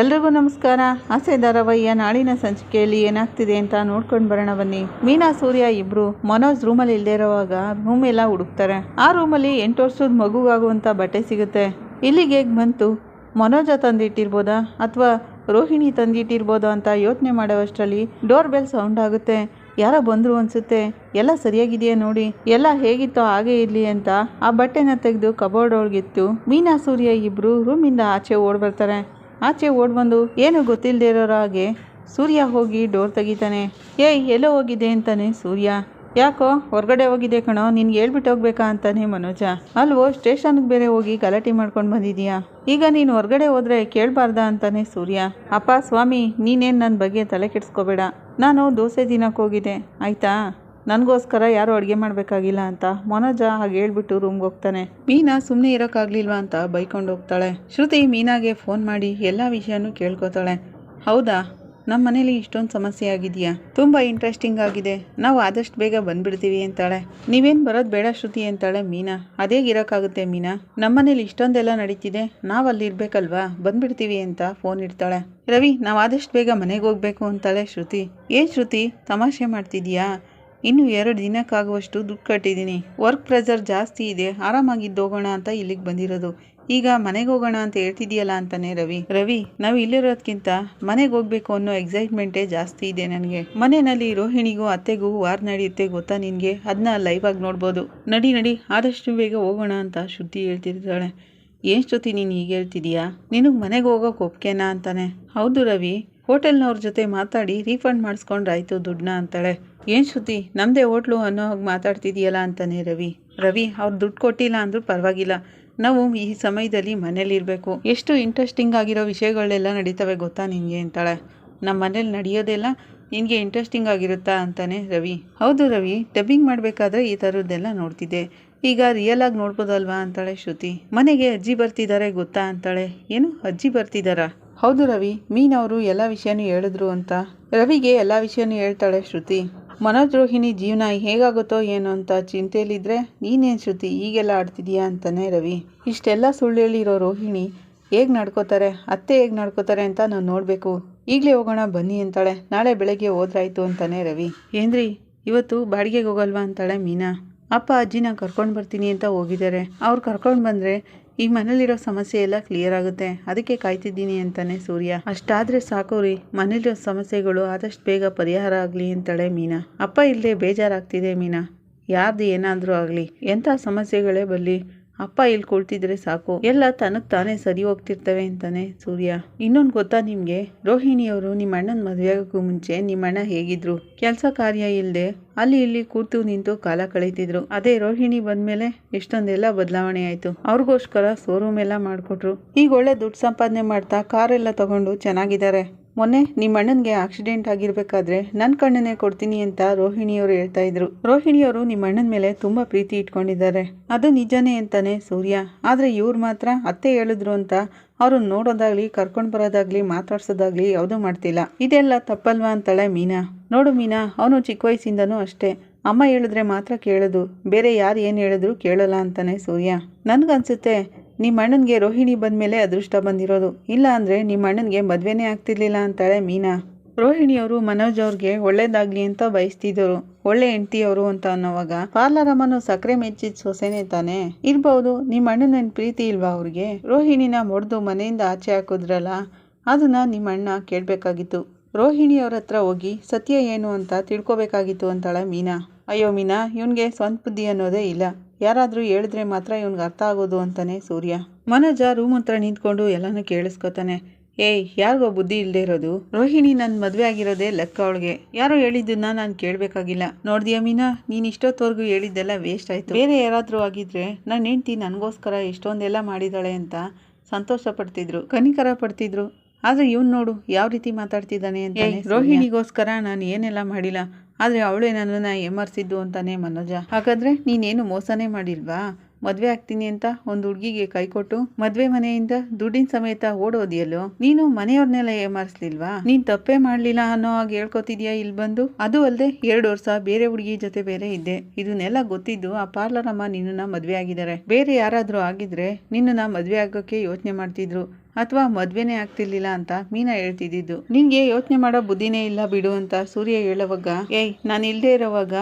ಎಲ್ರಿಗೂ ನಮಸ್ಕಾರ. ಆಸೆ ಧಾರಾವಾಹಿಯ ನಾಳಿನ ಸಂಚಿಕೆಯಲ್ಲಿ ಏನಾಗ್ತಿದೆ ಅಂತ ನೋಡ್ಕೊಂಡು ಬರೋಣ ಬನ್ನಿ. ಮೀನಾ, ಸೂರ್ಯ ಇಬ್ರು ಮನೋಜ್ ರೂಮಲ್ಲಿ ಇಲ್ಲದೆ ಇರೋವಾಗ ರೂಮ್ ಎಲ್ಲ ಹುಡುಕ್ತಾರೆ. ಆ ರೂಮಲ್ಲಿ ಎಂಟು ವರ್ಷದ ಮಗುವಾಗುವಂಥ ಬಟ್ಟೆ ಸಿಗುತ್ತೆ. ಇಲ್ಲಿಗೆ ಹೇಗೆ ಬಂತು. ಮನೋಜ ತಂದಿಟ್ಟಿರ್ಬೋದಾ ಅಥವಾ ರೋಹಿಣಿ ತಂದಿಟ್ಟಿರ್ಬೋದಾ ಅಂತ ಯೋಚನೆ ಮಾಡೋವಷ್ಟರಲ್ಲಿ ಡೋರ್ ಬೆಲ್ ಸೌಂಡ್ ಆಗುತ್ತೆ. ಯಾರೋ ಬಂದರು ಅನ್ಸುತ್ತೆ. ಎಲ್ಲ ಸರಿಯಾಗಿದೆಯಾ ನೋಡಿ. ಎಲ್ಲ ಹೇಗಿತ್ತೋ ಹಾಗೆ ಇರಲಿ ಅಂತ ಆ ಬಟ್ಟೆನ ತೆಗೆದು ಕಬೋರ್ಡ್ ಒಳಗಿತ್ತು ಮೀನಾ, ಸೂರ್ಯ ಇಬ್ರು ರೂಮಿಂದ ಆಚೆ ಓಡ್ ಬರ್ತಾರೆ. ಆಚೆ ಓಡ್ ಬಂದು, ಏನು ಗೊತ್ತಿಲ್ಲದೆ ಇರೋರ ಹಾಗೆ ಸೂರ್ಯ ಹೋಗಿ ಡೋರ್ ತೆಗಿತಾನೆ. ಏಯ್, ಎಲ್ಲೋ ಹೋಗಿದೆ ಅಂತಾನೆ ಸೂರ್ಯ. ಯಾಕೋ, ಹೊರಗಡೆ ಹೋಗಿದೆ ಕಣೋ, ನಿನ್ಗೆ ಹೇಳ್ಬಿಟ್ಟು ಹೋಗ್ಬೇಕಾ ಅಂತಾನೆ ಮನೋಜ. ಅಲ್ವೋ, ಸ್ಟೇಷನ್ಗೆ ಬೇರೆ ಹೋಗಿ ಗಲಾಟೆ ಮಾಡ್ಕೊಂಡು ಬಂದಿದೀಯಾ? ಈಗ ನೀನು ಹೊರಗಡೆ ಹೋದ್ರೆ ಕೇಳಬಾರ್ದಾ ಅಂತಾನೆ ಸೂರ್ಯ. ಅಪ್ಪ, ಸ್ವಾಮಿ, ನೀನೇನು ನನ್ನ ಬಗ್ಗೆ ತಲೆ ಕೆಡಿಸ್ಕೋಬೇಡ. ನಾನು ದೋಸೆ ದಿನಕ್ಕೆ ಹೋಗಿದ್ದೆ ಆಯ್ತಾ? ನನಗೋಸ್ಕರ ಯಾರೂ ಅಡುಗೆ ಮಾಡಬೇಕಾಗಿಲ್ಲ ಅಂತ ಮನೋಜ ಹಾಗೆ ಹೇಳ್ಬಿಟ್ಟು ರೂಮ್ಗೆ ಹೋಗ್ತಾನೆ. ಮೀನಾ ಸುಮ್ಮನೆ ಇರೋಕ್ಕಾಗ್ಲಿಲ್ವಾ ಅಂತ ಬೈಕೊಂಡು ಹೋಗ್ತಾಳೆ. ಶ್ರುತಿ ಮೀನಾಗೆ ಫೋನ್ ಮಾಡಿ ಎಲ್ಲ ವಿಷಯನೂ ಕೇಳ್ಕೊತಾಳೆ. ಹೌದಾ? ನಮ್ಮ ಮನೇಲಿ ಇಷ್ಟೊಂದು ಸಮಸ್ಯೆ ಆಗಿದೆಯಾ? ತುಂಬ ಇಂಟ್ರೆಸ್ಟಿಂಗ್ ಆಗಿದೆ. ನಾವು ಆದಷ್ಟು ಬೇಗ ಬಂದ್ಬಿಡ್ತೀವಿ ಅಂತಾಳೆ. ನೀವೇನು ಬರೋದು ಬೇಡ ಶ್ರುತಿ ಅಂತಾಳೆ ಮೀನಾ. ಅದೇ ಇರೋಕ್ಕಾಗುತ್ತೆ ಮೀನಾ. ನಮ್ಮ ಮನೇಲಿ ಇಷ್ಟೊಂದೆಲ್ಲ ನಡೀತಿದೆ. ನಾವು ಅಲ್ಲಿ ಇರಬೇಕಲ್ವಾ? ಬಂದ್ಬಿಡ್ತೀವಿ ಅಂತ ಫೋನ್ ಇಡ್ತಾಳೆ. ರವಿ, ನಾವು ಆದಷ್ಟು ಬೇಗ ಮನೆಗೆ ಹೋಗ್ಬೇಕು ಅಂತಾಳೆ ಶ್ರುತಿ. ಏನು ಶ್ರುತಿ, ತಮಾಷೆ ಮಾಡ್ತಿದ್ಯಾ? ಇನ್ನು ಎರಡು ದಿನಕ್ಕಾಗುವಷ್ಟು ದುಡ್ಡು ಕಟ್ಟಿದ್ದೀನಿ. ವರ್ಕ್ ಪ್ರೆಷರ್ ಜಾಸ್ತಿ ಇದೆ. ಆರಾಮಾಗಿದ್ದು ಹೋಗೋಣ ಅಂತ ಇಲ್ಲಿಗೆ ಬಂದಿರೋದು. ಈಗ ಮನೆಗೆ ಹೋಗೋಣ ಅಂತ ಹೇಳ್ತಿದ್ಯಲ್ಲ ಅಂತಾನೆ ರವಿ. ರವಿ, ನಾವು ಇಲ್ಲಿರೋದ್ಕಿಂತ ಮನೆಗೆ ಹೋಗ್ಬೇಕು ಅನ್ನೋ ಎಕ್ಸೈಟ್ಮೆಂಟೇ ಜಾಸ್ತಿ ಇದೆ ನನಗೆ. ಮನೆಯಲ್ಲಿ ರೋಹಿಣಿಗೂ ಅತ್ತೆಗೂ ವಾರ್ ನಡೆಯುತ್ತೆ ಗೊತ್ತಾ ನಿನಗೆ? ಅದನ್ನ ಲೈವ್ ಆಗಿ ನೋಡ್ಬೋದು. ನಡಿ ನಡಿ, ಆದಷ್ಟು ಬೇಗ ಹೋಗೋಣ ಅಂತ ಶುದ್ಧಿ ಹೇಳ್ತಿರ್ತಾಳೆ. ಜೊತೆ ನೀನು ಹೀಗೆ ಹೇಳ್ತಿದೀಯಾ? ನಿನಗೆ ಮನೆಗೆ ಹೋಗೋಕೆ ಒಪ್ಕೆನಾ ಅಂತಾನೆ. ಹೌದು ರವಿ ಹೋಟೆಲ್ನವ್ರ ಜೊತೆ ಮಾತಾಡಿ ರೀಫಂಡ್ ಮಾಡಿಸ್ಕೊಂಡ್ರಾಯ್ತು ದುಡ್ಡನ್ನ ಅಂತಾಳೆ. ಏನು ಶ್ರುತಿ ನಮ್ಮದೇ ಹೋಟ್ಲು ಅನ್ನೋ ಹಾಗೆ ಮಾತಾಡ್ತಿದೀಯಲ್ಲ ಅಂತಾನೆ ರವಿ. ರವಿ, ಅವ್ರು ದುಡ್ಡು ಕೊಟ್ಟಿಲ್ಲ ಅಂದರೂ ಪರವಾಗಿಲ್ಲ. ನಾವು ಈ ಸಮಯದಲ್ಲಿ ಮನೇಲಿರಬೇಕು ಎಷ್ಟು ಇಂಟ್ರೆಸ್ಟಿಂಗ್ ಆಗಿರೋ ವಿಷಯಗಳೆಲ್ಲ ನಡೀತವೆ ಗೊತ್ತಾ ನಿನಗೆ ಅಂತಾಳೆ. ನಮ್ಮ ಮನೇಲಿ ನಡೆಯೋದೆಲ್ಲ ನಿನಗೆ ಇಂಟ್ರೆಸ್ಟಿಂಗ್ ಆಗಿರುತ್ತಾ ಅಂತಾನೆ ರವಿ. ಹೌದು ರವಿ, ಡಬ್ಬಿಂಗ್ ಮಾಡಬೇಕಾದ್ರೆ ಈ ಥರದ್ದೆಲ್ಲ ನೋಡ್ತಿದ್ದೆ. ಈಗ ರಿಯಲಾಗಿ ನೋಡ್ಬೋದಲ್ವಾ ಅಂತಾಳೆ ಶ್ರುತಿ. ಮನೆಗೆ ಅಜ್ಜಿ ಬರ್ತಿದ್ದಾರೆ ಗೊತ್ತಾ ಅಂತಾಳೆ. ಏನು, ಅಜ್ಜಿ ಬರ್ತಿದ್ದಾರಾ ಹೌದು ರವಿ, ಮೀನ್ ಅವರು ಎಲ್ಲ ವಿಷಯನೂ ಹೇಳಿದ್ರು ಅಂತ. ರವಿಗೆ ಎಲ್ಲ ವಿಷಯನೂ ಹೇಳ್ತಾಳೆ ಶ್ರುತಿ. ಮನೋದ್ರೋಹಿಣಿ ಜೀವನ ಹೇಗಾಗುತ್ತೋ ಏನು ಅಂತ ಚಿಂತೆಯಲ್ಲಿದ್ದರೆ ನೀನೇನು ಶ್ರುತಿ, ಈಗೆಲ್ಲ ಆಡ್ತಿದೀಯಾ ಅಂತಾನೆ ರವಿ. ಇಷ್ಟೆಲ್ಲ ಸುಳ್ಳು ಹೇಳಿರೋ ರೋಹಿಣಿ, ಹೇಗೆ ನಡ್ಕೋತಾರೆ, ಅತ್ತೆ ಹೇಗೆ ನಡ್ಕೋತಾರೆ ಅಂತ ನಾನು ನೋಡಬೇಕು. ಈಗಲೇ ಹೋಗೋಣ, ಬನ್ನಿ ಅಂತಾಳೆ. ನಾಳೆ ಬೆಳಗ್ಗೆ ಹೋದ್ರಾಯ್ತು ಅಂತಾನೆ ರವಿ. ಏನ್ರಿ, ಇವತ್ತು ಬಾಡಿಗೆಗೆ ಹೋಗಲ್ವಾ ಅಂತಾಳೆ ಮೀನಾ. ಅಪ್ಪ ಅಜ್ಜಿನ ಕರ್ಕೊಂಡು ಬರ್ತೀನಿ ಅಂತ ಹೋಗಿದ್ದಾರೆ. ಅವ್ರು ಕರ್ಕೊಂಡು ಬಂದರೆ ಈ ಮನೇಲಿರೋ ಸಮಸ್ಯೆ ಎಲ್ಲ ಕ್ಲಿಯರ್ ಆಗುತ್ತೆ. ಅದಕ್ಕೆ ಕಾಯ್ತಿದ್ದೀನಿ ಅಂತಾನೆ ಸೂರ್ಯ. ಅಷ್ಟಾದ್ರೆ ಸಾಕು ರೀ. ಮನೇಲಿರೋ ಸಮಸ್ಯೆಗಳು ಆದಷ್ಟು ಬೇಗ ಪರಿಹಾರ ಆಗಲಿ ಅಂತಾಳೆ ಮೀನಾ. ಅಪ್ಪ ಇಲ್ಲದೆ ಬೇಜಾರಾಗ್ತಿದೆ ಮೀನಾ. ಯಾರ್ದು ಏನಾದರೂ ಆಗಲಿ. ಎಂಥ ಸಮಸ್ಯೆಗಳೇ ಬರಲಿ. ಅಪ್ಪ ಇಲ್ಲಿ ಕುಳ್ತಿದ್ರೆ ಸಾಕು. ಎಲ್ಲ ತನಗೆ ತಾನೇ ಸರಿ ಹೋಗ್ತಿರ್ತವೆ ಅಂತಾನೆ ಸೂರ್ಯ. ಇನ್ನೊಂದು ಗೊತ್ತಾ ನಿಮಗೆ? ರೋಹಿಣಿಯವರು ನಿಮ್ಮ ಅಣ್ಣನ ಮದುವೆ ಆಗೋಕ್ಕೂ ಮುಂಚೆ ನಿಮ್ಮ ಅಣ್ಣ ಹೇಗಿದ್ರು? ಕೆಲಸ ಕಾರ್ಯ ಇಲ್ಲದೆ ಅಲ್ಲಿ ಇಲ್ಲಿ ಕೂತು ನಿಂತು ಕಾಲ ಕಳೀತಿದ್ರು. ಅದೇ ರೋಹಿಣಿ ಬಂದ್ಮೇಲೆ ಎಷ್ಟೊಂದೆಲ್ಲ ಬದಲಾವಣೆ ಆಯ್ತು. ಅವ್ರಿಗೋಸ್ಕರ ಶೋರೂಮ್ ಎಲ್ಲ ಮಾಡಿಕೊಟ್ರು. ಈಗ ಒಳ್ಳೆ ದುಡ್ಡು ಸಂಪಾದನೆ ಮಾಡ್ತಾ ಕಾರೆಲ್ಲ ತಗೊಂಡು ಚೆನ್ನಾಗಿದ್ದಾರೆ. ಮೊನ್ನೆ ನಿಮ್ಮ ಅಣ್ಣನಿಗೆ ಆಕ್ಸಿಡೆಂಟ್ ಆಗಿರ್ಬೇಕಾದ್ರೆ ನನ್ನ ಕಣ್ಣನ್ನೇ ಕೊಡ್ತೀನಿ ಅಂತ ರೋಹಿಣಿಯವರು ಹೇಳ್ತಾ ಇದ್ರು. ರೋಹಿಣಿಯವರು ನಿಮ್ಮ ಅಣ್ಣನ ಮೇಲೆ ತುಂಬಾ ಪ್ರೀತಿ ಇಟ್ಕೊಂಡಿದ್ದಾರೆ. ಅದು ನಿಜನೇ ಅಂತಾನೆ ಸೂರ್ಯ. ಆದ್ರೆ ಇವ್ರು ಮಾತ್ರ ಅತ್ತೆ ಹೇಳಿದ್ರು ಅಂತ ಅವ್ರನ್ನ ನೋಡೋದಾಗ್ಲಿ, ಕರ್ಕೊಂಡು ಬರೋದಾಗ್ಲಿ, ಮಾತಾಡ್ಸೋದಾಗ್ಲಿ ಯಾವುದೂ ಮಾಡ್ತಿಲ್ಲ. ಇದೆಲ್ಲ ತಪ್ಪಲ್ವಾ ಅಂತಾಳೆ ಮೀನಾ. ನೋಡು ಮೀನಾ, ಅವನು ಚಿಕ್ಕ ವಯಸ್ಸಿಂದನೂ ಅಷ್ಟೇ. ಅಮ್ಮ ಹೇಳಿದ್ರೆ ಮಾತ್ರ ಕೇಳೋದು. ಬೇರೆ ಯಾರು ಏನು ಹೇಳಿದ್ರು ಕೇಳಲ್ಲ ಅಂತಾನೆ ಸೂರ್ಯ. ನನ್ಗನ್ಸುತ್ತೆ ನಿಮ್ಮ ಅಣ್ಣನಿಗೆ ರೋಹಿಣಿ ಬಂದಮೇಲೆ ಅದೃಷ್ಟ ಬಂದಿರೋದು. ಇಲ್ಲ ಅಂದರೆ ನಿಮ್ಮ ಅಣ್ಣನಿಗೆ ಮದುವೆನೇ ಆಗ್ತಿರ್ಲಿಲ್ಲ ಅಂತಾಳೆ ಮೀನಾ. ರೋಹಿಣಿಯವರು ಮನೋಜ್ ಅವ್ರಿಗೆ ಒಳ್ಳೇದಾಗ್ಲಿ ಅಂತ ಬಯಸ್ತಿದ್ದರು. ಒಳ್ಳೆ ಹೆಂಡತಿಯವರು ಅಂತ ಅನ್ನೋವಾಗ ಪಾರ್ಲರ್ ಅಮ್ಮನು ಸಕ್ಕರೆ ಮೆಚ್ಚಿದ ಸೊಸೆನೆ ತಾನೆ? ಇರ್ಬಹುದು ನಿಮ್ಮ ಅಣ್ಣನ ಪ್ರೀತಿ ಇಲ್ವಾ ಅವ್ರಿಗೆ? ರೋಹಿಣಿನ ಮೊಡ್ದು ಮನೆಯಿಂದ ಆಚೆ ಹಾಕಿದ್ರಲ್ಲ, ಅದನ್ನ ನಿಮ್ಮ ಅಣ್ಣ ಕೇಳಬೇಕಾಗಿತ್ತು. ರೋಹಿಣಿಯವ್ರ ಹತ್ರ ಹೋಗಿ, ಸತ್ಯ ಏನು ಅಂತ ತಿಳ್ಕೊಬೇಕಾಗಿತ್ತು ಅಂತಾಳೆ ಮೀನಾ. ಅಯ್ಯೋ ಮೀನಾ, ಇವನ್ಗೆ ಸ್ವಂತ ಬುದ್ಧಿ ಅನ್ನೋದೇ ಇಲ್ಲ. ಯಾರಾದರೂ ಹೇಳಿದ್ರೆ ಮಾತ್ರ ಇವನಿಗೆ ಅರ್ಥ ಆಗೋದು ಅಂತಾನೆ ಸೂರ್ಯ. ಮನೋಜ ರೂಮ್ ಹತ್ರ ನಿಂತ್ಕೊಂಡು ಎಲ್ಲನೂ ಕೇಳಿಸ್ಕೊತಾನೆ. ಏಯ್ ಯಾರಿಗೋ ಬುದ್ಧಿ ಇಲ್ಲದೆ ಇರೋದು? ರೋಹಿಣಿ ನನ್ನ ಮದುವೆ ಆಗಿರೋದೇ ಲೆಕ್ಕ ಅವಳಿಗೆ. ಯಾರೋ ಹೇಳಿದ್ದನ್ನ ನಾನು ಕೇಳಬೇಕಾಗಿಲ್ಲ. ನೋಡ್ದಿಯಾ ಮೀನಾ? ನೀನು ಇಷ್ಟೊತ್ತವರೆಗೂ ಹೇಳಿದ್ದೆಲ್ಲ ವೇಸ್ಟ್ ಆಯಿತು. ಬೇರೆ ಯಾರಾದರೂ ಆಗಿದ್ರೆ ನನ್ನ ಹೆಂಡ್ತಿ ನನಗೋಸ್ಕರ ಎಷ್ಟೊಂದೆಲ್ಲ ಮಾಡಿದ್ದಾಳೆ ಅಂತ ಸಂತೋಷ ಪಡ್ತಿದ್ರು ಕನಿಕರ ಪಡ್ತಿದ್ರು. ಆದರೆ ಇವ್ನು ನೋಡು ಯಾವ ರೀತಿ ಮಾತಾಡ್ತಿದ್ದಾನೆ ಅಂತ ರೋಹಿಣಿಗೋಸ್ಕರ ನಾನು ಏನೆಲ್ಲ ಮಾಡಿಲ್ಲ. ಆದರೆ ಅವಳೇ ನನ್ನನ್ನು ಎಮರ್ಸಿದ್ದು ಅಂತಾನೆ ಮನೋಜ. ಹಾಗಾದ್ರೆ ನೀನೇನು ಮೋಸನೇ ಮಾಡಿಲ್ವಾ? ಮದ್ವೆ ಆಗ್ತೀನಿ ಅಂತ ಒಂದು ಹುಡುಗಿಗೆ ಕೈ ಕೊಟ್ಟು ಮದ್ವೆ ಮನೆಯಿಂದ ದುಡ್ಡಿನ ಸಮೇತ ಓಡೋದಿಯಲ್ಲೋ? ನೀನು ಮನೆಯವ್ರನ್ನೆಲ್ಲ ಏಮಾರಿಸ್ಲಿಲ್ವಾ ನೀನ್ ತಪ್ಪೇ ಮಾಡ್ಲಿಲ್ಲ ಅನ್ನೋ ಹಾಗೆ ಹೇಳ್ಕೊತಿದ್ಯಾ ಇಲ್ಲಿ ಬಂದು? ಅದು ಅಲ್ಲದೆ ಎರಡು ವರ್ಷ ಬೇರೆ ಹುಡುಗಿ ಜೊತೆ ಬೇರೆ ಇದ್ದೆ. ಇದನ್ನೆಲ್ಲ ಗೊತ್ತಿದ್ದು ಆ ಪಾರ್ಲರ್ ಅಮ್ಮ ನಿನ್ನನ್ನ ಮದ್ವೆ ಆಗಿದ್ದಾರೆ. ಬೇರೆ ಯಾರಾದ್ರೂ ಆಗಿದ್ರೆ ನಿನ್ನನ್ನ ಮದ್ವೆ ಆಗೋಕೆ ಯೋಚನೆ ಮಾಡ್ತಿದ್ರು. ಅಥವಾ ಮದ್ವೆನೇ ಆಗ್ತಿರ್ಲಿಲ್ಲ ಅಂತ ಮೀನಾ ಹೇಳ್ತಿದ್ದಿದ್ದು. ನಿನ್ಗೆ ಯೋಚನೆ ಮಾಡೋ ಬುದ್ಧಿನೇ ಇಲ್ಲ ಬಿಡು ಅಂತ ಸೂರ್ಯ ಹೇಳೋವಾಗ, ಏಯ್, ನಾನು ಇಲ್ದೇ ಇರೋವಾಗ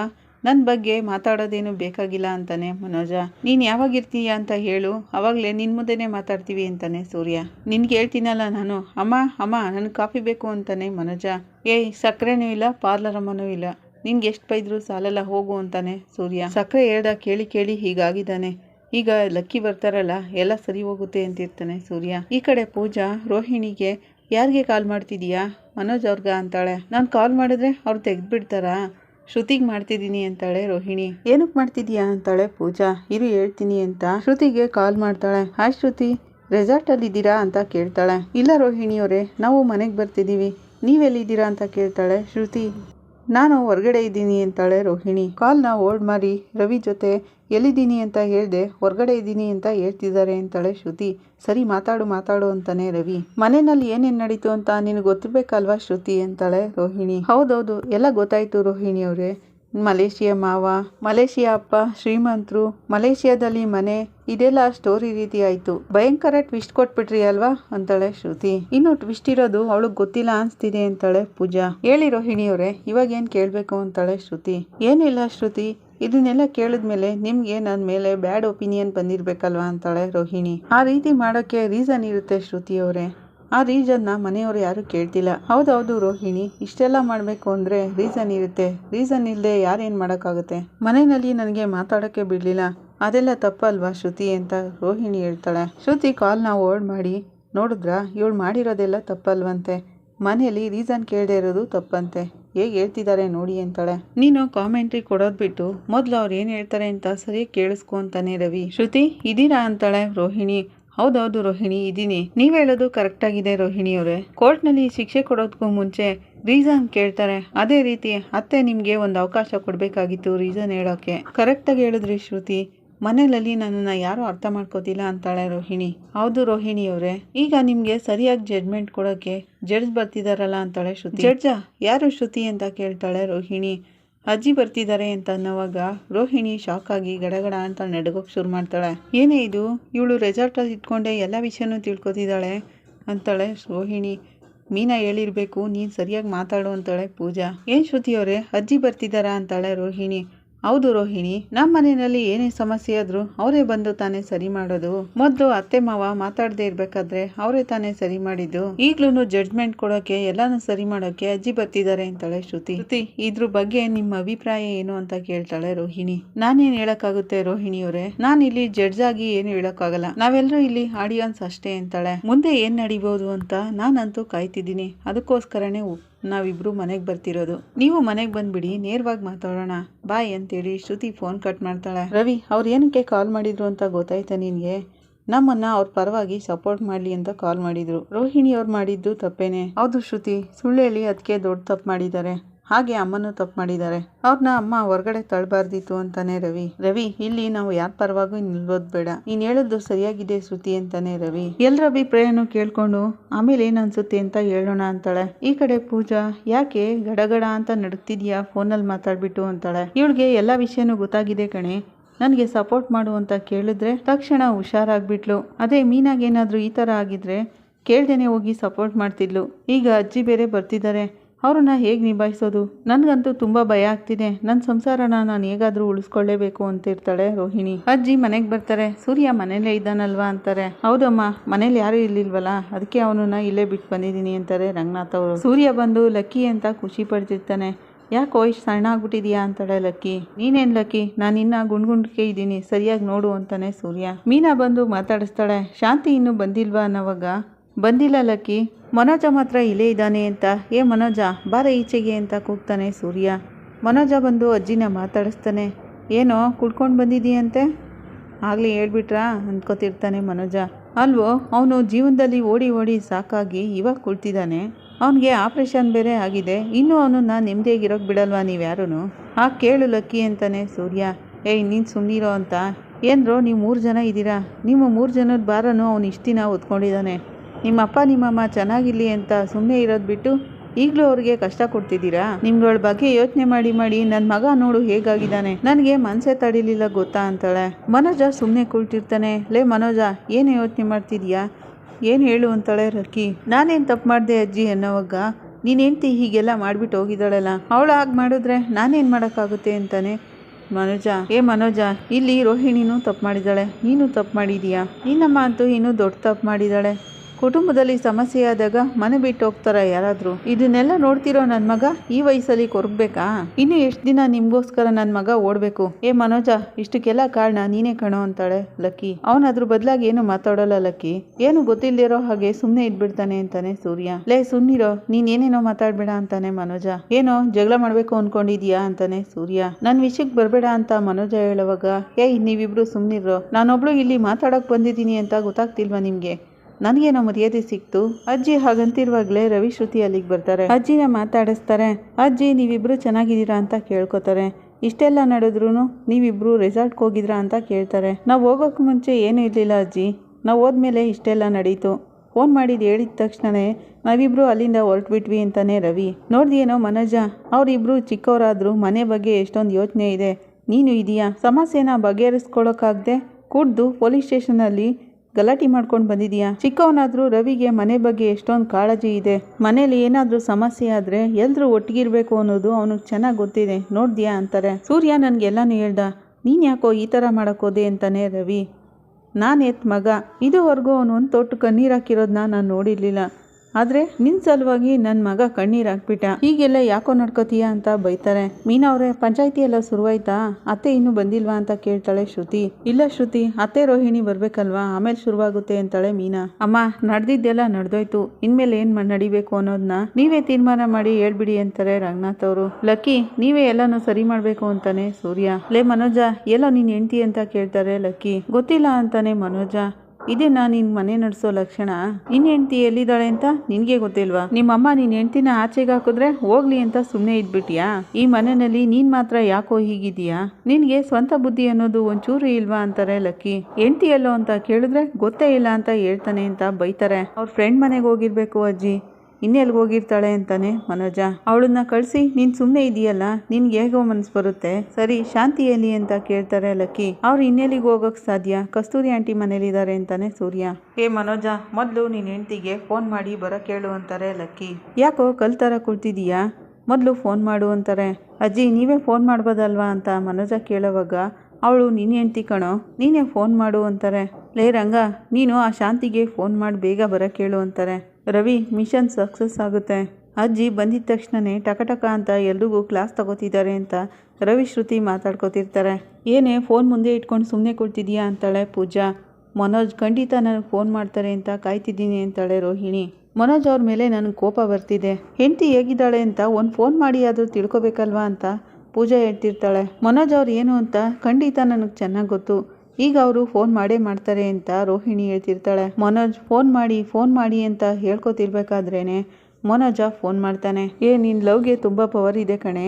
ನನ್ನ ಬಗ್ಗೆ ಮಾತಾಡೋದೇನು ಬೇಕಾಗಿಲ್ಲ ಅಂತಾನೆ ಮನೋಜ. ನೀನು ಯಾವಾಗ ಇರ್ತೀಯ ಅಂತ ಹೇಳು. ಅವಾಗಲೇ ನಿನ್ನ ಮುಂದೆನೇ ಮಾತಾಡ್ತೀವಿ ಅಂತಾನೆ ಸೂರ್ಯ. ನಿನ್ಗೆ ಹೇಳ್ತೀನಲ್ಲ ನಾನು. ಅಮ್ಮ ಅಮ್ಮ, ನನಗೆ ಕಾಫಿ ಬೇಕು ಅಂತಾನೆ ಮನೋಜ. ಏಯ್ ಸಕ್ಕರೆನೂ ಇಲ್ಲ, ಪಾರ್ಲರ್ ಅಮ್ಮನೂ ಇಲ್ಲ. ನಿನ್ಗೆ ಎಷ್ಟು ಬೈದ್ರು ಸಾಲಲ್ಲ, ಹೋಗು ಅಂತಾನೆ ಸೂರ್ಯ. ಸಕ್ಕರೆ ಹೇಳ್ದ ಕೇಳಿ ಕೇಳಿ ಹೀಗಾಗಿದ್ದಾನೆ. ಈಗ ಲಕ್ಕಿ ಬರ್ತಾರಲ್ಲ, ಎಲ್ಲ ಸರಿ ಹೋಗುತ್ತೆ ಅಂತಿರ್ತಾನೆ ಸೂರ್ಯ. ಈ ಕಡೆ ಪೂಜಾ, ರೋಹಿಣಿಗೆ, ಯಾರಿಗೆ ಕಾಲ್ ಮಾಡ್ತಿದೀಯಾ? ಮನೋಜ್ ಅವ್ರಿಗ ಅಂತಾಳೆ. ನಾನು ಕಾಲ್ ಮಾಡಿದ್ರೆ ಅವ್ರು ತೆಗೆದ್ಬಿಡ್ತಾರಾ? ಶ್ರುತಿಗೆ ಮಾಡ್ತಿದ್ದೀನಿ ಅಂತಾಳೆ ರೋಹಿಣಿ. ಏನಕ್ಕೆ ಮಾಡ್ತಿದ್ಯಾ ಅಂತಾಳೆ ಪೂಜಾ. ಇರು ಹೇಳ್ತೀನಿ ಅಂತ ಶ್ರುತಿಗೆ ಕಾಲ್ ಮಾಡ್ತಾಳೆ. ಹಾಯ್ ಶ್ರುತಿ ರೆಸಾರ್ಟಲ್ಲಿ ಇದ್ದೀರಾ ಅಂತ ಕೇಳ್ತಾಳೆ. ಇಲ್ಲ ರೋಹಿಣಿಯವರೇ ನಾವು ಮನೆಗೆ ಬರ್ತಿದ್ದೀವಿ ನೀವೆಲ್ಲಿದ್ದೀರಾ ಅಂತ ಕೇಳ್ತಾಳೆ ಶ್ರುತಿ. ನಾನು ಹೊರಗಡೆ ಇದ್ದೀನಿ ಅಂತಾಳೆ ರೋಹಿಣಿ. ಕಾಲ್ನ ಓಲ್ಡ್ ಮಾಡಿ ರವಿ ಜೊತೆ ಎಲ್ಲಿದ್ದೀನಿ ಅಂತ ಹೇಳಿದೆ, ಹೊರಗಡೆ ಇದ್ದೀನಿ ಅಂತ ಹೇಳ್ತಿದ್ದಾರೆ ಅಂತಾಳೆ ಶ್ರುತಿ. ಸರಿ, ಮಾತಾಡು ಮಾತಾಡು ಅಂತಾನೆ ರವಿ. ಮನೆಯಲ್ಲಿ ಏನೇನು ನಡೀತು ಅಂತ ನಿನಗೆ ಗೊತ್ತಿರ್ಬೇಕಲ್ವಾ ಶ್ರುತಿ ಅಂತಾಳೆ ರೋಹಿಣಿ. ಹೌದೌದು, ಎಲ್ಲ ಗೊತ್ತಾಯ್ತು ರೋಹಿಣಿ ಅವರೇ. ಮಲೇಷಿಯಾ ಮಾವ, ಮಲೇಷಿಯಾ ಅಪ್ಪ, ಶ್ರೀಮಂತರು, ಮಲೇಷಿಯಾದಲ್ಲಿ ಮನೆ, ಇದೆಲ್ಲ ಸ್ಟೋರಿ ರೀತಿ ಆಯ್ತು. ಭಯಂಕರ ಟ್ವಿಸ್ಟ್ ಕೊಟ್ಬಿಟ್ರಿ ಅಲ್ವಾ ಅಂತಾಳೆ ಶ್ರುತಿ. ಇನ್ನು ಟ್ವಿಸ್ಟ್ ಇರೋದು ಅವಳಿಗೆ ಗೊತ್ತಿಲ್ಲ ಅನ್ಸ್ತಿದೆ ಅಂತಾಳೆ ಪೂಜಾ. ಹೇಳಿ ರೋಹಿಣಿಯವರೇ ಇವಾಗ ಏನು ಕೇಳಬೇಕು ಅಂತಾಳೆ ಶ್ರುತಿ. ಏನಿಲ್ಲ ಶ್ರುತಿ ಇದನ್ನೆಲ್ಲ ಕೇಳಿದ ಮೇಲೆ ನಿಮ್ಗೆ ನನ್ನ ಮೇಲೆ ಬ್ಯಾಡ್ ಒಪಿನಿಯನ್ ಬಂದಿರ್ಬೇಕಲ್ವಾ ಅಂತಾಳೆ ರೋಹಿಣಿ. ಆ ರೀತಿ ಮಾಡೋಕ್ಕೆ ರೀಸನ್ ಇರುತ್ತೆ ಶ್ರುತಿ ಅವರೇ. ಆ ರೀಸನ್ನ ಮನೆಯವರು ಯಾರು ಕೇಳ್ತಿಲ್ಲ. ಹೌದೌದು ರೋಹಿಣಿ, ಇಷ್ಟೆಲ್ಲ ಮಾಡಬೇಕು ಅಂದರೆ ರೀಸನ್ ಇರುತ್ತೆ. ರೀಸನ್ ಇಲ್ಲದೆ ಯಾರೇನು ಮಾಡೋಕ್ಕಾಗುತ್ತೆ? ಮನೆಯಲ್ಲಿ ನನಗೆ ಮಾತಾಡೋಕ್ಕೆ ಬಿಡಲಿಲ್ಲ. ಅದೆಲ್ಲ ತಪ್ಪಲ್ವಾ ಶ್ರುತಿ ಅಂತ ರೋಹಿಣಿ ಹೇಳ್ತಾಳೆ. ಶ್ರುತಿ ಕಾಲ್ನ ಓಲ್ಡ್ ಮಾಡಿ, ನೋಡಿದ್ರಾ, ಇವಳು ಮಾಡಿರೋದೆಲ್ಲ ತಪ್ಪಲ್ವಂತೆ. ಮನೆಯಲ್ಲಿ ರೀಸನ್ ಕೇಳದೆ ಇರೋದು ತಪ್ಪಂತೆ. ಹೇಗೆ ಹೇಳ್ತಿದ್ದಾರೆ ನೋಡಿ ಅಂತಾಳೆ. ನೀನು ಕಾಮೆಂಟ್ರಿ ಕೊಡೋದು ಬಿಟ್ಟು ಮೊದಲು ಅವ್ರು ಏನು ಹೇಳ್ತಾರೆ ಅಂತ ಸರಿ ಕೇಳಿಸ್ಕೊ ಅಂತಾನೆ ರವಿ. ಶ್ರುತಿ, ಇದೀರಾ ಅಂತಾಳೆ ರೋಹಿಣಿ. ಹೌದೌದು ರೋಹಿಣಿ ಇದ್ದೀನಿ ನೀವು ಹೇಳೋದು ಕರೆಕ್ಟ್ ಆಗಿದೆ ರೋಹಿಣಿ ಅವರೇ. ಕೋರ್ಟ್ನಲ್ಲಿ ಶಿಕ್ಷೆ ಕೊಡೋದಕ್ಕೂ ಮುಂಚೆ ರೀಸನ್ ಕೇಳ್ತಾರೆ. ಅದೇ ರೀತಿ ಅತ್ತೆ ನಿಮಗೆ ಒಂದು ಅವಕಾಶ ಕೊಡಬೇಕಾಗಿತ್ತು ರೀಸನ್ ಹೇಳೋಕೆ. ಕರೆಕ್ಟಾಗಿ ಹೇಳಿದ್ರಿ ಶ್ರುತಿ. ಮನೇಲಿ ನನ್ನನ್ನು ಯಾರೂ ಅರ್ಥ ಮಾಡ್ಕೋತಿಲ್ಲ ಅಂತಾಳೆ ರೋಹಿಣಿ. ಹೌದು ರೋಹಿಣಿ ಅವರೇ. ಈಗ ನಿಮಗೆ ಸರಿಯಾಗಿ ಜಡ್ಮೆಂಟ್ ಕೊಡೋಕ್ಕೆ ಜಡ್ಜ್ ಬರ್ತಿದಾರಲ್ಲ ಅಂತಾಳೆ ಶ್ರುತಿ. ಜಡ್ಜಾ ಯಾರು ಶ್ರುತಿ ಅಂತ ಕೇಳ್ತಾಳೆ ರೋಹಿಣಿ. ಅಜ್ಜಿ ಬರ್ತಿದ್ದಾರೆ ಅಂತ ಅನ್ನೋವಾಗ ರೋಹಿಣಿ ಶಾಕ್ ಆಗಿ ಗಡಗಡ ಅಂತ ನಡ್ಗೋಕ್ ಶುರು ಮಾಡ್ತಾಳೆ. ಏನೇ ಇದು? ಇವಳು ರೆಸಾರ್ಟಲ್ಲಿ ಇಟ್ಕೊಂಡೆ ಎಲ್ಲ ವಿಷಯನೂ ತಿಳ್ಕೊತಿದ್ದಾಳೆ ಅಂತಾಳೆ ರೋಹಿಣಿ. ಮೀನಾ ಹೇಳಿರ್ಬೇಕು ನೀನು ಸರಿಯಾಗಿ ಮಾತಾಡು ಅಂತಾಳೆ ಪೂಜಾ. ಏನು ಶ್ರುತಿಯವರೇ ಅಜ್ಜಿ ಬರ್ತಿದ್ದಾರಾ ಅಂತಾಳೆ ರೋಹಿಣಿ. ಹೌದು ರೋಹಿಣಿ ನಮ್ಮ ಮನೆಯಲ್ಲಿ ಏನೇ ಸಮಸ್ಯೆ ಆದ್ರೂ ಅವರೇ ಬಂದು ತಾನೇ ಸರಿ ಮಾಡೋದು. ಮೊದಲು ಅತ್ತೆ ಮಾವ ಮಾತಾಡದೆ ಇರ್ಬೇಕಾದ್ರೆ ಅವರೇ ತಾನೇ ಸರಿ ಮಾಡಿದ್ದು. ಈಗ್ಲೂ ಜಡ್ಜ್ಮೆಂಟ್ ಕೊಡೋಕೆ, ಎಲ್ಲಾನು ಸರಿ ಮಾಡೋಕೆ ಅಜ್ಜಿ ಬರ್ತಿದ್ದಾರೆ ಅಂತಾಳೆ ಶ್ರುತಿ. ಶ್ರುತಿ, ಇದ್ರ ಬಗ್ಗೆ ನಿಮ್ಮ ಅಭಿಪ್ರಾಯ ಏನು ಅಂತ ಕೇಳ್ತಾಳೆ ರೋಹಿಣಿ. ನಾನೇನ್ ಹೇಳಕ್ಕಾಗುತ್ತೆ ರೋಹಿಣಿಯವರೇ? ನಾನು ಇಲ್ಲಿ ಜಡ್ಜ್ ಆಗಿ ಏನು ಹೇಳಕ್ಕಾಗಲ್ಲ. ನಾವೆಲ್ಲರೂ ಇಲ್ಲಿ ಆಡಿಯನ್ಸ್ ಅಷ್ಟೇ ಅಂತಾಳೆ. ಮುಂದೆ ಏನ್ ನಡಿಬಹುದು ಅಂತ ನಾನಂತೂ ಕಾಯ್ತಿದ್ದೀನಿ. ಅದಕ್ಕೋಸ್ಕರನೇ ನಾವಿಬ್ರು ಮನೆಗೆ ಬರ್ತಿರೋದು. ನೀವು ಮನೆಗೆ ಬಂದ್ಬಿಡಿ, ನೇರವಾಗಿ ಮಾತಾಡೋಣ. ಬಾಯ್ ಅಂತೇಳಿ ಶ್ರುತಿ ಫೋನ್ ಕಟ್ ಮಾಡ್ತಾಳೆ. ರವಿ, ಅವ್ರು ಏನಕ್ಕೆ ಕಾಲ್ ಮಾಡಿದ್ರು ಅಂತ ಗೊತ್ತಾಯ್ತಾ ನಿನಗೆ? ನಮ್ಮನ್ನ ಅವ್ರ ಪರವಾಗಿ ಸಪೋರ್ಟ್ ಮಾಡಲಿ ಅಂತ ಕಾಲ್ ಮಾಡಿದ್ರು. ರೋಹಿಣಿ ಅವ್ರು ಮಾಡಿದ್ದು ತಪ್ಪೇನೆ. ಹೌದು ಶ್ರುತಿ ಸುಳ್ಳು ಹೇಳಿ ಅದಕ್ಕೆ ದೊಡ್ಡ ತಪ್ಪು ಮಾಡಿದ್ದಾರೆ. ಹಾಗೆ ಅಮ್ಮನೂ ತಪ್ಪು ಮಾಡಿದ್ದಾರೆ. ಅವ್ರನ್ನ ಅಮ್ಮ ಹೊರಗಡೆ ತಳ್ಳಬಾರ್ದಿತ್ತು ಅಂತಾನೆ ರವಿ. ರವಿ, ಇಲ್ಲಿ ನಾವು ಯಾರ ಪರವಾಗೂ ನಿಲ್ಬೋದು ಬೇಡ. ನೀನು ಹೇಳೋದು ಸರಿಯಾಗಿದೆ ಶ್ರುತಿ ಅಂತಾನೆ ರವಿ. ಎಲ್ಲರ ಅಭಿಪ್ರಾಯನೂ ಕೇಳ್ಕೊಂಡು, ಆಮೇಲೆ ಏನ್ ಅನ್ಸುತ್ತೆ ಅಂತ ಹೇಳೋಣ ಅಂತಾಳೆ. ಈ ಕಡೆ ಪೂಜಾ, ಯಾಕೆ ಗಡಗಡ ಅಂತ ನಡುಕ್ತಿದ್ಯಾ ಫೋನಲ್ಲಿ ಮಾತಾಡ್ಬಿಟ್ಟು ಅಂತಾಳೆ. ಇವಳಿಗೆ ಎಲ್ಲ ವಿಷಯನೂ ಗೊತ್ತಾಗಿದೆ ಕಣೆ. ನನಗೆ ಸಪೋರ್ಟ್ ಮಾಡು ಅಂತ ಕೇಳಿದ್ರೆ ತಕ್ಷಣ ಹುಷಾರಾಗ್ಬಿಟ್ಲು. ಅದೇ ಮೀನಾಗೇನಾದ್ರೂ ಈ ಥರ ಆಗಿದ್ರೆ ಕೇಳ್ದೇನೆ ಹೋಗಿ ಸಪೋರ್ಟ್ ಮಾಡ್ತಿದ್ಲು. ಈಗ ಅಜ್ಜಿ ಬೇರೆ ಬರ್ತಿದ್ದಾರೆ. ಅವ್ರನ್ನ ಹೇಗೆ ನಿಭಾಯಿಸೋದು? ನನಗಂತೂ ತುಂಬ ಭಯ ಆಗ್ತಿದೆ. ನನ್ನ ಸಂಸಾರನ ನಾನು ಹೇಗಾದರೂ ಉಳಿಸ್ಕೊಳ್ಳೇಬೇಕು ಅಂತಿರ್ತಾಳೆ ರೋಹಿಣಿ. ಅಜ್ಜಿ ಮನೆಗೆ ಬರ್ತಾರೆ. ಸೂರ್ಯ ಮನೇಲೇ ಇದ್ದಾನಲ್ವಾ ಅಂತಾರೆ. ಹೌದಮ್ಮ, ಮನೇಲಿ ಯಾರೂ ಇರ್ಲಿಲ್ವಲ್ಲ ಅದಕ್ಕೆ ಅವನನ್ನ ಇಲ್ಲೇ ಬಿಟ್ಟು ಬಂದಿದ್ದೀನಿ ಅಂತಾರೆ ರಂಗನಾಥ್ ಅವರು. ಸೂರ್ಯ ಬಂದು, ಲಕ್ಕಿ ಅಂತ ಖುಷಿ ಪಡ್ತಿರ್ತಾನೆ. ಯಾಕೋ ಇಷ್ಟು ಸಣ್ಣ ಆಗ್ಬಿಟ್ಟಿದ್ಯಾ ಅಂತಾಳೆ ಲಕ್ಕಿ. ನೀನೇನು ಲಕ್ಕಿ? ನಾನು ಇನ್ನ ಗುಂಡ್ಗುಂಡ್ಕೆ ಇದ್ದೀನಿ. ಸರಿಯಾಗಿ ನೋಡು ಅಂತಾನೆ ಸೂರ್ಯ. ಮೀನಾ ಬಂದು ಮಾತಾಡಿಸ್ತಾಳೆ. ಶಾಂತಿ ಇನ್ನೂ ಬಂದಿಲ್ವಾ ಅನ್ನೋವಾಗ ಬಂದಿಲ್ಲ ಲಕ್ಕಿ. ಮನೋಜ ಮಾತ್ರ ಇಲ್ಲೇ ಇದ್ದಾನೆ ಅಂತ. ಏ ಮನೋಜ, ಬಾರ ಈಚೆಗೆ ಅಂತ ಕೂಗ್ತಾನೆ ಸೂರ್ಯ. ಮನೋಜ ಬಂದು ಅಜ್ಜಿನ ಮಾತಾಡಿಸ್ತಾನೆ. ಏನೋ, ಕುಡ್ಕೊಂಡು ಬಂದಿದೀಯಂತೆ ಆಗಲಿ ಹೇಳ್ಬಿಟ್ರಾ? ಅಂದ್ಕೋತಿರ್ತಾನೆ ಮನೋಜ. ಅಲ್ವೋ, ಅವನು ಜೀವನದಲ್ಲಿ ಓಡಿ ಓಡಿ ಸಾಕಾಗಿ ಇವಾಗ ಕುಳ್ತಿದ್ದಾನೆ. ಅವನಿಗೆ ಆಪ್ರೇಷನ್ ಬೇರೆ ಆಗಿದೆ. ಇನ್ನೂ ಅವನನ್ನು ನೆಮ್ಮದಿಯಾಗಿರೋಕೆ ಬಿಡಲ್ವಾ ನೀವು ಯಾರೂ ಆ ಕೇಳು ಲಕ್ಕಿ ಅಂತಾನೆ ಸೂರ್ಯ. ಏಯ್, ನೀನು ಸುಮ್ಮನಿರೋ ಅಂತ. ಏನ್ರೋ, ನೀವು ಮೂರು ಜನ ಇದ್ದೀರಾ? ನಿಮ್ಮ ಮೂರು ಜನದ ಬಾರನು ಅವನು ಇಷ್ಟು ದಿನ ಹೊತ್ಕೊಂಡಿದ್ದಾನೆ. ನಿಮ್ಮ ಅಪ್ಪ ನಿಮ್ಮಮ್ಮ ಚೆನ್ನಾಗಿರ್ಲಿ ಅಂತ ಸುಮ್ಮನೆ ಇರೋದು ಬಿಟ್ಟು ಈಗಲೂ ಅವ್ರಿಗೆ ಕಷ್ಟ ಕೊಡ್ತಿದ್ದೀರಾ? ನಿಮ್ಗಳ ಬಗ್ಗೆ ಯೋಚನೆ ಮಾಡಿ ಮಾಡಿ ನನ್ನ ಮಗ ನೋಡು ಹೇಗಾಗಿದ್ದಾನೆ. ನನಗೆ ಮನಸ್ಸೇ ತಡಿಲಿಲ್ಲ ಗೊತ್ತಾ ಅಂತಾಳೆ. ಮನೋಜ ಸುಮ್ಮನೆ ಕುಳಿತಿರ್ತಾನೆ. ಲೇ ಮನೋಜ, ಏನು ಯೋಚನೆ ಮಾಡ್ತಿದ್ಯಾ ಏನು ಹೇಳು ಅಂತಾಳೆ ರಕ್ಕಿ. ನಾನೇನು ತಪ್ಪು ಮಾಡಿದೆ ಅಜ್ಜಿ ಅನ್ನೋವಾಗ? ನೀನು ಹೆಂಡ್ತಿ ಹೀಗೆಲ್ಲ ಮಾಡಿಬಿಟ್ಟು ಹೋಗಿದ್ದಾಳಲ್ಲ. ಅವಳು ಹಾಗೆ ಮಾಡಿದ್ರೆ ನಾನೇನು ಮಾಡೋಕ್ಕಾಗುತ್ತೆ ಅಂತಾನೆ. ಮನೋಜ, ಏ ಮನೋಜ, ಇಲ್ಲಿ ರೋಹಿಣಿನೂ ತಪ್ಪು ಮಾಡಿದ್ದಾಳೆ. ನೀನು ತಪ್ಪು ಮಾಡಿದೀಯಾ ನಿನ್ನಮ್ಮ ಅಂತೂ ಇನ್ನೂ ದೊಡ್ಡ ತಪ್ಪು ಮಾಡಿದ್ದಾಳೆ. ಕುಟುಂಬದಲ್ಲಿ ಸಮಸ್ಯೆ ಆದಾಗ ಮನೆ ಬಿಟ್ಟು ಹೋಗ್ತಾರ ಯಾರಾದರೂ? ಇದನ್ನೆಲ್ಲ ನೋಡ್ತಿರೋ ನನ್ನ ಮಗ ಈ ವಯಸ್ಸಲ್ಲಿ ಕೊರಗ್ಬೇಕಾ ಇನ್ನು ಎಷ್ಟು ದಿನ ನಿಮ್ಗೋಸ್ಕರ ನನ್ನ ಮಗ ಓಡಬೇಕು? ಏ ಮನೋಜ, ಇಷ್ಟಕ್ಕೆಲ್ಲ ಕಾರಣ ನೀನೇ ಕಣೋ ಅಂತಾಳೆ ಲಕ್ಕಿ. ಅವನ ಅದ್ರ ಬದಲಾಗಿ ಏನು ಮಾತಾಡೋಲ್ಲ ಲಕ್ಕಿ. ಏನು ಗೊತ್ತಿಲ್ದಿರೋ ಹಾಗೆ ಸುಮ್ಮನೆ ಇದ್ಬಿಡ್ತಾನೆ ಅಂತಾನೆ ಸೂರ್ಯ. ಲೇ ಸುಮ್ನಿರೋ, ನೀನ್ ಏನೇನೋ ಮಾತಾಡ್ಬೇಡ ಅಂತಾನೆ ಮನೋಜ. ಏನೋ ಜಗಳ ಮಾಡ್ಬೇಕು ಅನ್ಕೊಂಡಿದ್ಯಾ ಅಂತಾನೆ ಸೂರ್ಯ. ನನ್ ವಿಷಯಕ್ಕೆ ಬರಬೇಡ ಅಂತ ಮನೋಜ ಹೇಳುವಾಗ ಏಯ್ ನೀವಿಬ್ರು ಸುಮ್ನಿರೋ ನಾನೊಬ್ಳು ಇಲ್ಲಿ ಮಾತಾಡಕ್ ಬಂದಿದ್ದೀನಿ ಅಂತ ಗೊತ್ತಾಗ್ತಿಲ್ವಾ ನಿಮ್ಗೆ? ನನಗೇನೋ ಮರ್ಯಾದೆ ಸಿಕ್ತು. ಅಜ್ಜಿ ಹಾಗಂತಿರುವಾಗಲೇ ರವಿ ಶ್ರುತಿ ಅಲ್ಲಿಗೆ ಬರ್ತಾರೆ. ಅಜ್ಜಿನ ಮಾತಾಡಿಸ್ತಾರೆ. ಅಜ್ಜಿ, ನೀವಿಬ್ರು ಚೆನ್ನಾಗಿದ್ದೀರಾ ಅಂತ ಕೇಳ್ಕೊತಾರೆ. ಇಷ್ಟೆಲ್ಲ ನಡೆದ್ರೂ ನೀವಿಬ್ರು ರೆಸಾರ್ಟ್ಗೆ ಹೋಗಿದ್ರಾ ಅಂತ ಕೇಳ್ತಾರೆ. ನಾವು ಹೋಗೋಕೆ ಮುಂಚೆ ಏನೂ ಇರಲಿಲ್ಲ ಅಜ್ಜಿ. ನಾವು ಹೋದ್ಮೇಲೆ ಇಷ್ಟೆಲ್ಲ ನಡೀತು. ಫೋನ್ ಮಾಡಿದ್ದು ಹೇಳಿದ ತಕ್ಷಣವೇ ನಾವಿಬ್ರು ಅಲ್ಲಿಂದ ಹೊರಟ್ಬಿಟ್ವಿ ಅಂತಾನೆ ರವಿ. ನೋಡಿದೇನೋ ಮನೋಜ, ಅವರಿಬ್ರು ಚಿಕ್ಕವರಾದರೂ ಮನೆ ಬಗ್ಗೆ ಎಷ್ಟೊಂದು ಯೋಚನೆ ಇದೆ. ನೀನು ಇದೆಯಾ? ಸಮಸ್ಯೆನ ಬಗೆಹರಿಸ್ಕೊಳ್ಳೋಕ್ಕಾಗದೆ ಕುಡ್ದು ಪೊಲೀಸ್ ಸ್ಟೇಷನಲ್ಲಿ ಗಲಾಟೆ ಮಾಡ್ಕೊಂಡು ಬಂದಿದೀಯಾ? ಚಿಕ್ಕವನಾದ್ರೂ ರವಿಗೆ ಮನೆ ಬಗ್ಗೆ ಎಷ್ಟೊಂದು ಕಾಳಜಿ ಇದೆ. ಮನೇಲಿ ಏನಾದ್ರೂ ಸಮಸ್ಯೆ ಆದ್ರೆ ಎಲ್ರೂ ಒಟ್ಟಿಗಿರ್ಬೇಕು ಅನ್ನೋದು ಅವನಿಗೆ ಚೆನ್ನಾಗಿ ಗೊತ್ತಿದೆ. ನೋಡ್ದ್ಯಾ ಅಂತಾರೆ. ಸೂರ್ಯ ನನ್ಗೆಲ್ಲಾನು ಹೇಳ್ದ, ನೀನ್ ಯಾಕೋ ಈ ಥರ ಮಾಡೋಕ್ಕೋದೆ ಅಂತಾನೆ ರವಿ. ನಾನು ಎತ್ ಮಗ. ಇದುವರೆಗೂ ಅವನು ಒಂದು ತೊಟ್ಟು ಕಣ್ಣೀರು ಹಾಕಿರೋದನ್ನ ನಾನು ನೋಡಿರ್ಲಿಲ್ಲ. ಆದರೆ ನಿನ್ನ ಸಲುವಾಗಿ ನನ್ನ ಮಗ ಕಣ್ಣೀರು ಹಾಕ್ಬಿಟ್ಟ. ಹೀಗೆಲ್ಲ ಯಾಕೋ ನಡ್ಕೋತೀಯ ಅಂತ ಬೈತಾರೆ. ಮೀನಾ ಅವರೇ, ಪಂಚಾಯತಿ ಎಲ್ಲ ಶುರುವಾಯ್ತಾ? ಅತ್ತೆ ಇನ್ನೂ ಬಂದಿಲ್ವಾ ಅಂತ ಕೇಳ್ತಾಳೆ ಶ್ರುತಿ. ಇಲ್ಲ ಶ್ರುತಿ, ಅತ್ತೆ ರೋಹಿಣಿ ಬರ್ಬೇಕಲ್ವಾ? ಆಮೇಲೆ ಶುರುವಾಗುತ್ತೆ ಅಂತಾಳೆ ಮೀನಾ. ಅಮ್ಮ, ನಡೆದಿದ್ದೆಲ್ಲ ನಡೆದೋಯ್ತು. ಇನ್ಮೇಲೆ ಏನ್ ನಡಿಬೇಕು ಅನ್ನೋದನ್ನ ನೀವೇ ತೀರ್ಮಾನ ಮಾಡಿ ಹೇಳ್ಬಿಡಿ ಅಂತಾರೆ ರಂಗನಾಥ್ ಅವರು. ಲಕ್ಕಿ, ನೀವೇ ಎಲ್ಲಾನು ಸರಿ ಮಾಡ್ಬೇಕು ಅಂತಾನೆ ಸೂರ್ಯ. ಲೇ ಮನೋಜ, ಎಲ್ಲ ನೀನ್ ಹೆಂಡತಿ ಅಂತ ಕೇಳ್ತಾರೆ ಲಕ್ಕಿ. ಗೊತ್ತಿಲ್ಲ ಅಂತಾನೆ ಮನೋಜ. ಇದೇನಾ ನಿನ್ ಮನೆ ನಡೆಸೋ ಲಕ್ಷಣ. ನಿನ್ ಹೆಂಡತಿ ಎಲ್ಲಿದ್ದಾಳೆ ಅಂತ ನಿನ್ಗೆ ಗೊತ್ತಿಲ್ವಾ? ನಿಮ್ಮಮ್ಮ ನಿನ್ ಹೆಂಡತಿನ ಆಚೆಗೆ ಹಾಕಿದ್ರೆ ಹೋಗ್ಲಿ ಅಂತ ಸುಮ್ಮನೆ ಇದ್ಬಿಟ್ಯಾ? ಈ ಮನೆಯಲ್ಲಿ ನೀನ್ ಮಾತ್ರ ಯಾಕೋ ಹೀಗಿದೀಯಾ ನಿನ್ಗೆ ಸ್ವಂತ ಬುದ್ಧಿ ಅನ್ನೋದು ಒಂಚೂರು ಇಲ್ವಾ ಅಂತಾರೆ ಲಕ್ಕಿ. ಹೆಂಡತಿ ಎಲ್ಲೋ ಅಂತ ಕೇಳಿದ್ರೆ ಗೊತ್ತೇ ಇಲ್ಲ ಅಂತ ಹೇಳ್ತಾನೆ ಅಂತ ಬೈತಾರೆ. ಅವ್ರ ಫ್ರೆಂಡ್ ಮನೆಗೆ ಹೋಗಿರ್ಬೇಕು ಅಜ್ಜಿ. ಇನ್ನೆಲ್ಗೆ ಹೋಗಿರ್ತಾಳೆ ಅಂತಾನೆ ಮನೋಜ. ಅವಳನ್ನ ಕಳಿಸಿ, ನೀನ್ ಸುಮ್ಮನೆ ಇದೆಯಲ್ಲ, ನಿನ್ಗೆ ಹೇಗೋ ಮನಸ್ಸು ಬರುತ್ತೆ. ಸರಿ, ಶಾಂತಿ ಎಲ್ಲಿ ಅಂತ ಕೇಳ್ತಾರೆ ಲಕ್ಕಿ. ಅವ್ರು ಇನ್ನೆಲ್ಲಿಗೆ ಹೋಗೋಕೆ ಸಾಧ್ಯ? ಕಸ್ತೂರಿ ಆಂಟಿ ಮನೇಲಿದ್ದಾರೆ ಅಂತಾನೆ ಸೂರ್ಯ. ಹೇ ಮನೋಜ, ಮೊದಲು ನಿನ್ನ ಹೆಂಡತಿಗೆ ಫೋನ್ ಮಾಡಿ ಬರ ಕೇಳು ಅಂತಾರೆ ಲಕ್ಕಿ. ಯಾಕೋ ಕಲ್ ಥರ ಕುಳ್ತಿದೀಯಾ? ಮೊದಲು ಫೋನ್ ಮಾಡು ಅಂತಾರೆ. ಅಜ್ಜಿ, ನೀವೇ ಫೋನ್ ಮಾಡ್ಬೋದಲ್ವಾ ಅಂತ ಮನೋಜ ಕೇಳೋವಾಗ, ಅವಳು ನಿನ್ನ ಹೆಂಡ್ತಿ ಕಣೋ, ನೀನೇ ಫೋನ್ ಮಾಡು ಅಂತಾರೆ. ಲೇ ರಂಗ, ನೀನು ಆ ಶಾಂತಿಗೆ ಫೋನ್ ಮಾಡಿ, ಬೇಗ ಬರ ಕೇಳು ಅಂತಾರೆ. ರವಿ, ಮಿಷನ್ ಸಕ್ಸಸ್ ಆಗುತ್ತೆ. ಅಜ್ಜಿ ಬಂದಿದ್ದ ತಕ್ಷಣನೇ ಟಕಟಕ ಅಂತ ಎಲ್ರಿಗೂ ಕ್ಲಾಸ್ ತಗೋತಿದ್ದಾರೆ ಅಂತ ರವಿ, ಶ್ರುತಿ ಮಾತಾಡ್ಕೋತಿರ್ತಾರೆ. ಏನೇ, ಫೋನ್ ಮುಂದೆ ಇಟ್ಕೊಂಡು ಸುಮ್ಮನೆ ಕೊಡ್ತಿದ್ಯಾ ಅಂತಾಳೆ ಪೂಜಾ. ಮನೋಜ್, ಖಂಡಿತ ನನಗೆ ಫೋನ್ ಮಾಡ್ತಾರೆ ಅಂತ ಕಾಯ್ತಿದ್ದೀನಿ ಅಂತಾಳೆ ರೋಹಿಣಿ. ಮನೋಜ್ ಅವ್ರ ಮೇಲೆ ನನಗೆ ಕೋಪ ಬರ್ತಿದೆ. ಹೆಂಡತಿ ಹೇಗಿದ್ದಾಳೆ ಅಂತ ಒಂದು ಫೋನ್ ಮಾಡಿ ಆದರೂ ತಿಳ್ಕೊಬೇಕಲ್ವಾ ಅಂತ ಪೂಜಾ ಹೇಳ್ತಿರ್ತಾಳೆ. ಮನೋಜ್ ಅವ್ರು ಏನು ಅಂತ ಖಂಡಿತ ನನಗೆ ಚೆನ್ನಾಗಿ ಗೊತ್ತು. ಈಗ ಅವರು ಫೋನ್ ಮಾಡೇ ಮಾಡ್ತಾರೆ ಅಂತ ರೋಹಿಣಿ ಹೇಳ್ತಿರ್ತಾಳೆ. ಮನೋಜ್, ಫೋನ್ ಮಾಡಿ ಫೋನ್ ಮಾಡಿ ಅಂತ ಹೇಳ್ಕೊತಿರ್ಬೇಕಾದ್ರೇನೆ ಮನೋಜ ಫೋನ್ ಮಾಡ್ತಾನೆ. ಏ ನಿನ್ನ ಲವ್ಗೆ ತುಂಬ ಪವರ್ ಇದೆ ಕಣೆ.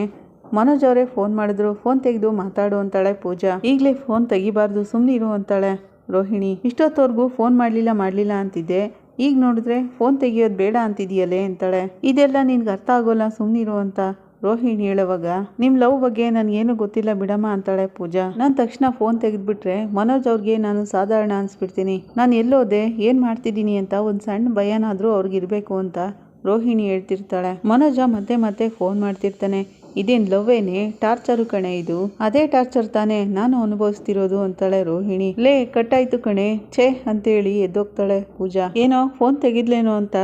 ಮನೋಜ್ ಅವರೇ ಫೋನ್ ಮಾಡಿದ್ರು, ಫೋನ್ ತೆಗೆದು ಮಾತಾಡು ಅಂತಾಳೆ ಪೂಜಾ. ಈಗಲೇ ಫೋನ್ ತೆಗಿಬಾರ್ದು ಸುಮ್ಮನಿರು ಅಂತಾಳೆ ರೋಹಿಣಿ. ಇಷ್ಟೊತ್ತವರೆಗೂ ಫೋನ್ ಮಾಡಲಿಲ್ಲ ಮಾಡಲಿಲ್ಲ ಅಂತಿದ್ದೆ. ಈಗ ನೋಡಿದ್ರೆ ಫೋನ್ ತೆಗಿಯೋದು ಬೇಡ ಅಂತಿದೆಯಲ್ಲೇ ಅಂತಾಳೆ. ಇದೆಲ್ಲ ನಿನ್ಗೆ ಅರ್ಥ ಆಗೋಲ್ಲ ಸುಮ್ಮನಿರು ಅಂತ. ರೋಹಿಣಿ ಹೇಳುವಾಗ ನಿಮ್ಮ ಲವ್ ಬಗ್ಗೆ ನನಗೇನು ಗೊತ್ತಿಲ್ಲ ಬಿಡಮ್ಮ ಅಂತಾಳೆ ಪೂಜಾ. ನಾನು ತಕ್ಷಣ ಫೋನ್ ತೆಗೆದ್ಬಿಟ್ರೆ, ಮನೋಜ್ ಅವ್ರಿಗೆ ನಾನು ಸಾಧಾರಣ ಅನ್ಸ್ಬಿಡ್ತೀನಿ. ನಾನು ಎಲ್ಲೋದೆ, ಏನು ಮಾಡ್ತಿದ್ದೀನಿ ಅಂತ ಒಂದು ಸಣ್ಣ ಭಯನಾದರೂ ಅವ್ರಿಗಿರ್ಬೇಕು ಅಂತ ರೋಹಿಣಿ ಹೇಳ್ತಿರ್ತಾಳೆ. ಮನೋಜ ಮತ್ತೆ ಮತ್ತೆ ಫೋನ್ ಮಾಡ್ತಿರ್ತಾನೆ. ಇದೇನ್ ಲವ್ವೇನೆ ಟಾರ್ಚರು ಕಣೆ ಇದು. ಅದೇ ಟಾರ್ಚರ್ ತಾನೆ ನಾನು ಅನುಭವಿಸ್ತಿರೋದು ಅಂತಾಳೆ ರೋಹಿಣಿ. ಲೇ ಕಟ್ಟಾಯ್ತು ಕಣೆ. ಛೇ ಅಂತೇಳಿ ಎದ್ದೋಗ್ತಾಳೆ ಪೂಜಾ. ಏನೋ ಫೋನ್ ತೆಗಿದ್ಲೇನೋ ಅಂತ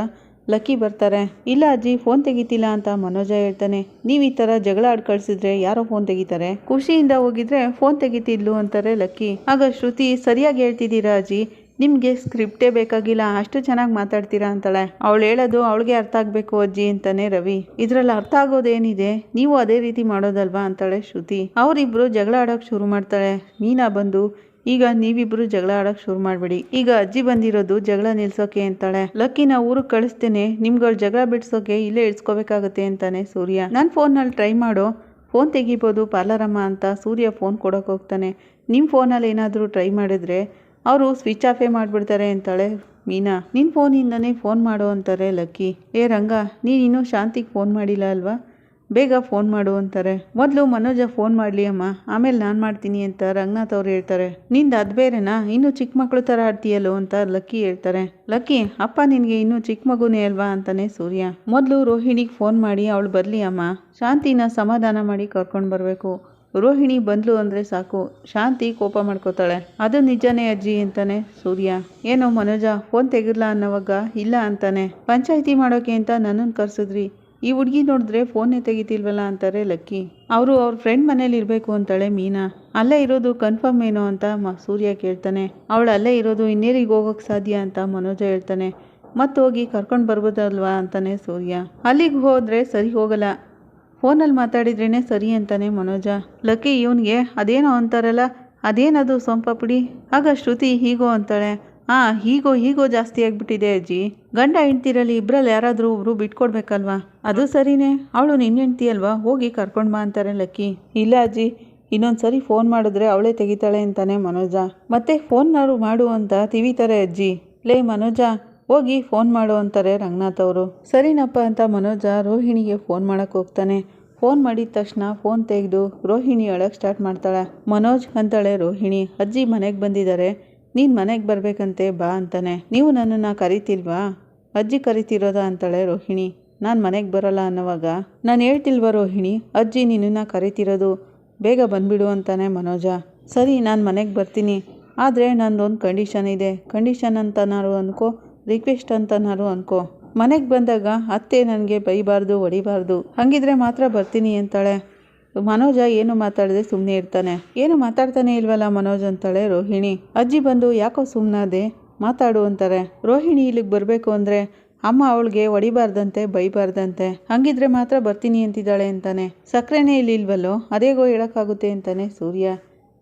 ಲಕ್ಕಿ ಬರ್ತಾರೆ. ಇಲ್ಲ ಅಜ್ಜಿ ಫೋನ್ ತೆಗಿತಿಲ್ಲ ಅಂತ ಮನೋಜ ಹೇಳ್ತಾನೆ. ನೀವು ಈ ಥರ ಜಗಳ ಆಡ್ ಕಳ್ಸಿದ್ರೆ ಯಾರೋ ಫೋನ್ ತೆಗಿತಾರೆ? ಖುಷಿಯಿಂದ ಹೋಗಿದ್ರೆ ಫೋನ್ ತೆಗಿತಿದ್ಲು ಅಂತಾರೆ ಲಕ್ಕಿ. ಆಗ ಶ್ರುತಿ, ಸರಿಯಾಗಿ ಹೇಳ್ತಿದ್ದೀರಾ ಅಜ್ಜಿ? ನಿಮಗೆ ಸ್ಕ್ರಿಪ್ಟೇ ಬೇಕಾಗಿಲ್ಲ, ಅಷ್ಟು ಚೆನ್ನಾಗಿ ಮಾತಾಡ್ತೀರಾ ಅಂತಾಳೆ. ಅವಳು ಹೇಳೋದು ಅವಳಿಗೆ ಅರ್ಥ ಆಗಬೇಕು ಅಜ್ಜಿ ಅಂತಾನೆ ರವಿ. ಇದ್ರಲ್ಲಿ ಅರ್ಥ ಆಗೋದೇನಿದೆ? ನೀವು ಅದೇ ರೀತಿ ಮಾಡೋದಲ್ವಾ ಅಂತಾಳೆ ಶ್ರುತಿ. ಅವರಿಬ್ರು ಜಗಳ ಆಡೋಕೆ ಶುರು ಮಾಡ್ತಾಳೆ. ಮೀನಾ ಬಂದು ಈಗ ನೀವಿಬ್ರು ಜಗಳ ಆಡೋಕೆ ಶುರು ಮಾಡ್ಬಿಡಿ. ಈಗ ಅಜ್ಜಿ ಬಂದಿರೋದು ಜಗಳ ನಿಲ್ಸೋಕೆ ಅಂತಾಳೆ. ಲಕ್ಕಿನ ಊರಿಗೆ ಕಳಿಸ್ತೇನೆ. ನಿಮ್ಗಳು ಜಗಳ ಬಿಡ್ಸೋಕೆ ಇಲ್ಲೇ ಇಳ್ಸ್ಕೋಬೇಕಾಗತ್ತೆ ಅಂತಾನೆ ಸೂರ್ಯ. ನನ್ನ ಫೋನ್ನಲ್ಲಿ ಟ್ರೈ ಮಾಡು. ಫೋನ್ ತೆಗಿಬೋದು ಪಾರ್ಲರಮ್ಮ ಅಂತ ಸೂರ್ಯ ಫೋನ್ ಕೊಡೋಕೆ ಹೋಗ್ತಾನೆ. ನಿಮ್ಮ ಫೋನಲ್ಲಿ ಏನಾದರೂ ಟ್ರೈ ಮಾಡಿದ್ರೆ ಅವರು ಸ್ವಿಚ್ ಆಫೇ ಮಾಡಿಬಿಡ್ತಾರೆ ಅಂತಾಳೆ ಮೀನಾ. ನಿನ್ನ ಫೋನಿಂದನೇ ಫೋನ್ ಮಾಡು ಅಂತಾರೆ ಲಕ್ಕಿ. ಏ ರಂಗ, ನೀನು ಇನ್ನೂ ಶಾಂತಿಗೆ ಫೋನ್ ಮಾಡಿಲ್ಲ ಅಲ್ವಾ? ಬೇಗ ಫೋನ್ ಮಾಡು ಅಂತಾರೆ. ಮೊದಲು ಮನೋಜ ಫೋನ್ ಮಾಡಲಿ ಅಮ್ಮ, ಆಮೇಲೆ ನಾನು ಮಾಡ್ತೀನಿ ಅಂತ ರಂಗನಾಥ್ ಅವ್ರು ಹೇಳ್ತಾರೆ. ನಿಂದು ಅದು ಬೇರೆನಾ? ಇನ್ನೂ ಚಿಕ್ಕ ಮಕ್ಕಳು ಥರ ಆಡ್ತೀಯಲ್ಲೋ ಅಂತ ಲಕ್ಕಿ ಹೇಳ್ತಾರೆ. ಲಕ್ಕಿ, ಅಪ್ಪ ನಿನಗೆ ಇನ್ನೂ ಚಿಕ್ಕ ಮಗುನೇ ಅಲ್ವಾ ಅಂತಾನೆ ಸೂರ್ಯ. ಮೊದಲು ರೋಹಿಣಿಗೆ ಫೋನ್ ಮಾಡಿ ಅವಳು ಬರಲಿ ಅಮ್ಮ. ಶಾಂತಿನ ಸಮಾಧಾನ ಮಾಡಿ ಕರ್ಕೊಂಡು ಬರಬೇಕು. ರೋಹಿಣಿ ಬಂದ್ಲು ಅಂದರೆ ಸಾಕು. ಶಾಂತಿ ಕೋಪ ಮಾಡ್ಕೋತಾಳೆ. ಅದು ನಿಜನೇ ಅಜ್ಜಿ ಅಂತಾನೆ ಸೂರ್ಯ. ಏನೋ ಮನೋಜ, ಫೋನ್ ತೆಗಿರ್ಲ ಅನ್ನೋವಾಗ ಇಲ್ಲ ಅಂತಾನೆ. ಪಂಚಾಯಿತಿ ಮಾಡೋಕೆ ಅಂತ ನನ್ನನ್ನು ಕರ್ಸಿದ್ರಿ. ಈ ಹುಡುಗಿ ನೋಡಿದ್ರೆ ಫೋನೇ ತೆಗಿತಿಲ್ವಲ್ಲ ಅಂತಾರೆ ಲಕ್ಕಿ. ಅವರು ಅವ್ರ ಫ್ರೆಂಡ್ ಮನೇಲಿ ಇರಬೇಕು ಅಂತಾಳೆ ಮೀನಾ. ಅಲ್ಲೇ ಇರೋದು ಕನ್ಫರ್ಮ್ ಏನೋ ಅಂತ ಮ ಸೂರ್ಯ ಕೇಳ್ತಾನೆ. ಅವಳು ಅಲ್ಲೇ ಇರೋದು ಇನ್ನೇರಿಗೆ ಹೋಗೋಕೆ ಸಾಧ್ಯ ಅಂತ ಮನೋಜ ಹೇಳ್ತಾನೆ. ಮತ್ತೆ ಹೋಗಿ ಕರ್ಕೊಂಡು ಬರ್ಬೋದಲ್ವಾ ಅಂತಾನೆ ಸೂರ್ಯ. ಅಲ್ಲಿಗೆ ಹೋದರೆ ಸರಿ ಹೋಗಲ್ಲ. ಫೋನಲ್ಲಿ ಮಾತಾಡಿದ್ರೇ ಸರಿ ಅಂತಾನೆ ಮನೋಜ. ಲಕ್ಕಿ ಇವನಿಗೆ ಅದೇನೋ ಅಂತಾರಲ್ಲ, ಅದೇನದು ಸೊಂಪಾಪುಡಿ ಆಗ ಶ್ರುತಿ ಹೀಗೋ ಅಂತಾಳೆ. ಆ, ಹೀಗೋ ಹೀಗೋ ಜಾಸ್ತಿ ಆಗಿಬಿಟ್ಟಿದೆ ಅಜ್ಜಿ. ಗಂಡ ಹೆಂಡ್ತಿರಲ್ಲಿ ಇಬ್ಬರಲ್ಲಿ ಯಾರಾದರೂ ಒಬ್ರು ಬಿಟ್ಕೊಡ್ಬೇಕಲ್ವಾ? ಅದು ಸರಿನೇ. ಅವಳು ನಿನ್ನ ಹೆಂಡ್ತಿ ಅಲ್ವಾ? ಹೋಗಿ ಕರ್ಕೊಂಡು ಬಾ ಅಂತಾರೆ ಲಕ್ಕಿ. ಇಲ್ಲ ಅಜ್ಜಿ ಇನ್ನೊಂದು ಸರಿ ಫೋನ್ ಮಾಡಿದ್ರೆ ಅವಳೇ ತೆಗಿತಾಳೆ ಅಂತಾನೆ ಮನೋಜ. ಮತ್ತೆ ಫೋನ್ನಾರು ಮಾಡು ಅಂತ ತಿವಿತಾರೆ ಅಜ್ಜಿ. ಲೇ ಮನೋಜ, ಹೋಗಿ ಫೋನ್ ಮಾಡು ಅಂತಾರೆ ರಂಗನಾಥ್ ಅವರು. ಸರಿನಪ್ಪ ಅಂತ ಮನೋಜ ರೋಹಿಣಿಗೆ ಫೋನ್ ಮಾಡಕ್ಕೆ ಹೋಗ್ತಾನೆ. ಫೋನ್ ಮಾಡಿದ ತಕ್ಷಣ ಫೋನ್ ತೆಗೆದು ರೋಹಿಣಿ ಅಳಕ್ಕೆ ಸ್ಟಾರ್ಟ್ ಮಾಡ್ತಾಳೆ. ಮನೋಜ್ ಅಂತಾಳೆ ರೋಹಿಣಿ. ಅಜ್ಜಿ ಮನೆಗೆ ಬಂದಿದ್ದಾರೆ. ನೀನು ಮನೆಗೆ ಬರಬೇಕಂತೆ ಬಾ ಅಂತಾನೆ. ನೀವು ನನ್ನನ್ನು ಕರಿತಿಲ್ವಾ? ಅಜ್ಜಿ ಕರಿತಿರೋದಾ ಅಂತಾಳೆ ರೋಹಿಣಿ. ನಾನು ಮನೆಗೆ ಬರೋಲ್ಲ ಅನ್ನೋವಾಗ, ನಾನು ಹೇಳ್ತಿಲ್ವಾ ರೋಹಿಣಿ, ಅಜ್ಜಿ ನಿನ್ನನ್ನು ಕರಿತಿರೋದು? ಬೇಗ ಬಂದುಬಿಡು ಅಂತಾನೆ ಮನೋಜ. ಸರಿ, ನಾನು ಮನೆಗೆ ಬರ್ತೀನಿ. ಆದರೆ ನಂದೊಂದು ಕಂಡೀಷನ್ ಇದೆ. ಕಂಡೀಷನ್ ಅಂತನಾರು ಅನ್ಕೋ ರಿಕ್ವೆಸ್ಟ್ ಅಂತನಾರು ಅನ್ಕೋ. ಮನೆಗೆ ಬಂದಾಗ ಅತ್ತೆ ನನಗೆ ಬೈಬಾರ್ದು, ಹೊಡಿಬಾರ್ದು. ಹಾಗಿದ್ರೆ ಮಾತ್ರ ಬರ್ತೀನಿ ಅಂತಾಳೆ. ಮನೋಜ ಏನು ಮಾತಾಡದೆ ಸುಮ್ಮನೆ ಇರ್ತಾನೆ. ಏನು ಮಾತಾಡ್ತಾನೆ ಇಲ್ವಲ್ಲ ಮನೋಜ್ ಅಂತಾಳೆ ರೋಹಿಣಿ. ಅಜ್ಜಿ ಬಂದು ಯಾಕೋ ಸುಮ್ಮನಾದೆ ಮಾತಾಡು ಅಂತಾರೆ. ರೋಹಿಣಿ ಇಲ್ಲಿಗೆ ಬರಬೇಕು ಅಂದರೆ ಅಮ್ಮ ಅವಳಿಗೆ ಹೊಡಿಬಾರ್ದಂತೆ, ಬೈಬಾರ್ದಂತೆ. ಹಂಗಿದ್ರೆ ಮಾತ್ರ ಬರ್ತೀನಿ ಅಂತಿದ್ದಾಳೆ ಅಂತಾನೆ. ಸಕ್ಕರೆನೇ ಇಲ್ಲಿ ಇಲ್ವಲ್ಲೋ? ಅದೇಗೋ ಹೇಳೋಕ್ಕಾಗುತ್ತೆ ಅಂತಾನೆ ಸೂರ್ಯ.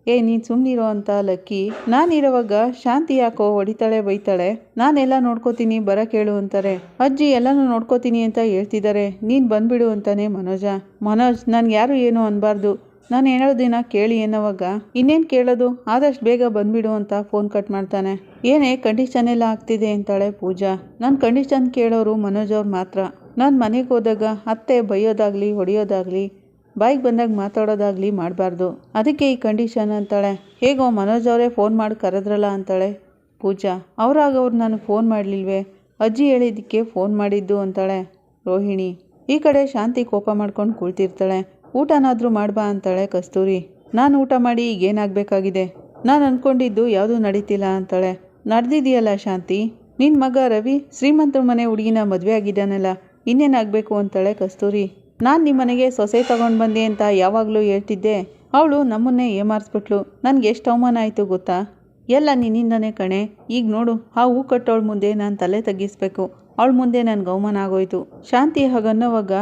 ಏ, ನೀನು ಸುಮ್ಮನಿರೋ ಅಂತ ಲಕ್ಕಿ. ನಾನಿರೋವಾಗ ಶಾಂತಿ ಯಾಕೋ ಹೊಡಿತಾಳೆ, ಬೈತಾಳೆ? ನಾನೆಲ್ಲ ನೋಡ್ಕೋತೀನಿ, ಬರ ಕೇಳು ಅಂತಾರೆ. ಅಜ್ಜಿ, ಎಲ್ಲನೂ ನೋಡ್ಕೋತೀನಿ ಅಂತ ಹೇಳ್ತಿದ್ದಾರೆ ನೀನು ಬಂದ್ಬಿಡು ಅಂತಾನೆ ಮನೋಜ. ಮನೋಜ್, ನನಗೆ ಯಾರು ಏನು ಅನ್ಬಾರ್ದು. ನಾನು ಹೇಳೋದಿನ ಕೇಳಿ ಅನ್ನೋವಾಗ, ಇನ್ನೇನು ಕೇಳೋದು? ಆದಷ್ಟು ಬೇಗ ಬಂದ್ಬಿಡು ಅಂತ ಫೋನ್ ಕಟ್ ಮಾಡ್ತಾನೆ. ಏನೇ ಕಂಡೀಷನ್ ಎಲ್ಲ ಆಗ್ತಿದೆ ಅಂತಾಳೆ ಪೂಜಾ. ನನ್ನ ಕಂಡೀಷನ್ ಕೇಳೋರು ಮನೋಜ್ ಅವ್ರು ಮಾತ್ರ. ನಾನು ಮನೆಗೆ ಹೋದಾಗ ಅತ್ತೆ ಬೈಯೋದಾಗಲಿ, ಹೊಡೆಯೋದಾಗಲಿ ಬಾಯಿಗೆ ಬಂದಾಗ ಮಾತಾಡೋದಾಗಲಿ ಮಾಡಬಾರ್ದು. ಅದಕ್ಕೆ ಈ ಕಂಡೀಷನ್ ಅಂತಾಳೆ. ಹೇಗೋ ಮನೋಜ್ ಅವರೇ ಫೋನ್ ಮಾಡಿ ಕರೆದ್ರಲ್ಲ ಅಂತಾಳೆ. ಪೂಜಾ, ಅವರಾಗ ನಾನು ಫೋನ್ ಮಾಡಲಿಲ್ವೇ? ಅಜ್ಜಿ ಹೇಳಿದ್ದಕ್ಕೆ ಫೋನ್ ಮಾಡಿದ್ದು ಅಂತಾಳೆ. ರೋಹಿಣಿ, ಈ ಕಡೆ ಶಾಂತಿ ಕೋಪ ಮಾಡ್ಕೊಂಡು ಕುಳ್ತಿರ್ತಾಳೆ. ಊಟನಾದರೂ ಮಾಡ್ಬಾ ಅಂತಾಳೆ ಕಸ್ತೂರಿ. ನಾನು ಊಟ ಮಾಡಿ ಈಗ ಏನಾಗಬೇಕಾಗಿದೆ ನಾನು ಅಂದ್ಕೊಂಡಿದ್ದು ಯಾವುದೂ ನಡೀತಿಲ್ಲ ಅಂತಾಳೆ. ನಡೆದಿದೆಯಲ್ಲ ಶಾಂತಿ? ನಿನ್ನ ಮಗ ರವಿ ಶ್ರೀಮಂತರ ಮನೆ ಹುಡುಗಿನ ಮದುವೆ ಆಗಿದ್ದಾನಲ್ಲ, ಇನ್ನೇನಾಗಬೇಕು ಅಂತಾಳೆ ಕಸ್ತೂರಿ. ನಾನು ನಿಮ್ಮ ಮನೆಗೆ ಸೊಸೆ ತಗೊಂಡು ಬಂದೆ ಅಂತ ಯಾವಾಗಲೂ ಹೇಳ್ತಿದ್ದೆ. ಅವಳು ನಮ್ಮನ್ನೇ ಏಮಾರಿಸ್ಬಿಟ್ಲು. ನನಗೆ ಎಷ್ಟು ಅವಮಾನ ಆಯಿತು ಗೊತ್ತಾ? ಎಲ್ಲ ನಿನ್ನಿಂದನೇ ಕಣೆ. ಈಗ ನೋಡು, ಆ ಹೂ ಕಟ್ಟೋಳ ಮುಂದೆ ನಾನು ತಲೆ ತಗ್ಗಿಸ್ಬೇಕು. ಅವಳ ಮುಂದೆ ನನಗೆ ಅವಮಾನ ಆಗೋಯ್ತು. ಶಾಂತಿ ಹಾಗನ್ನೋವಾಗ,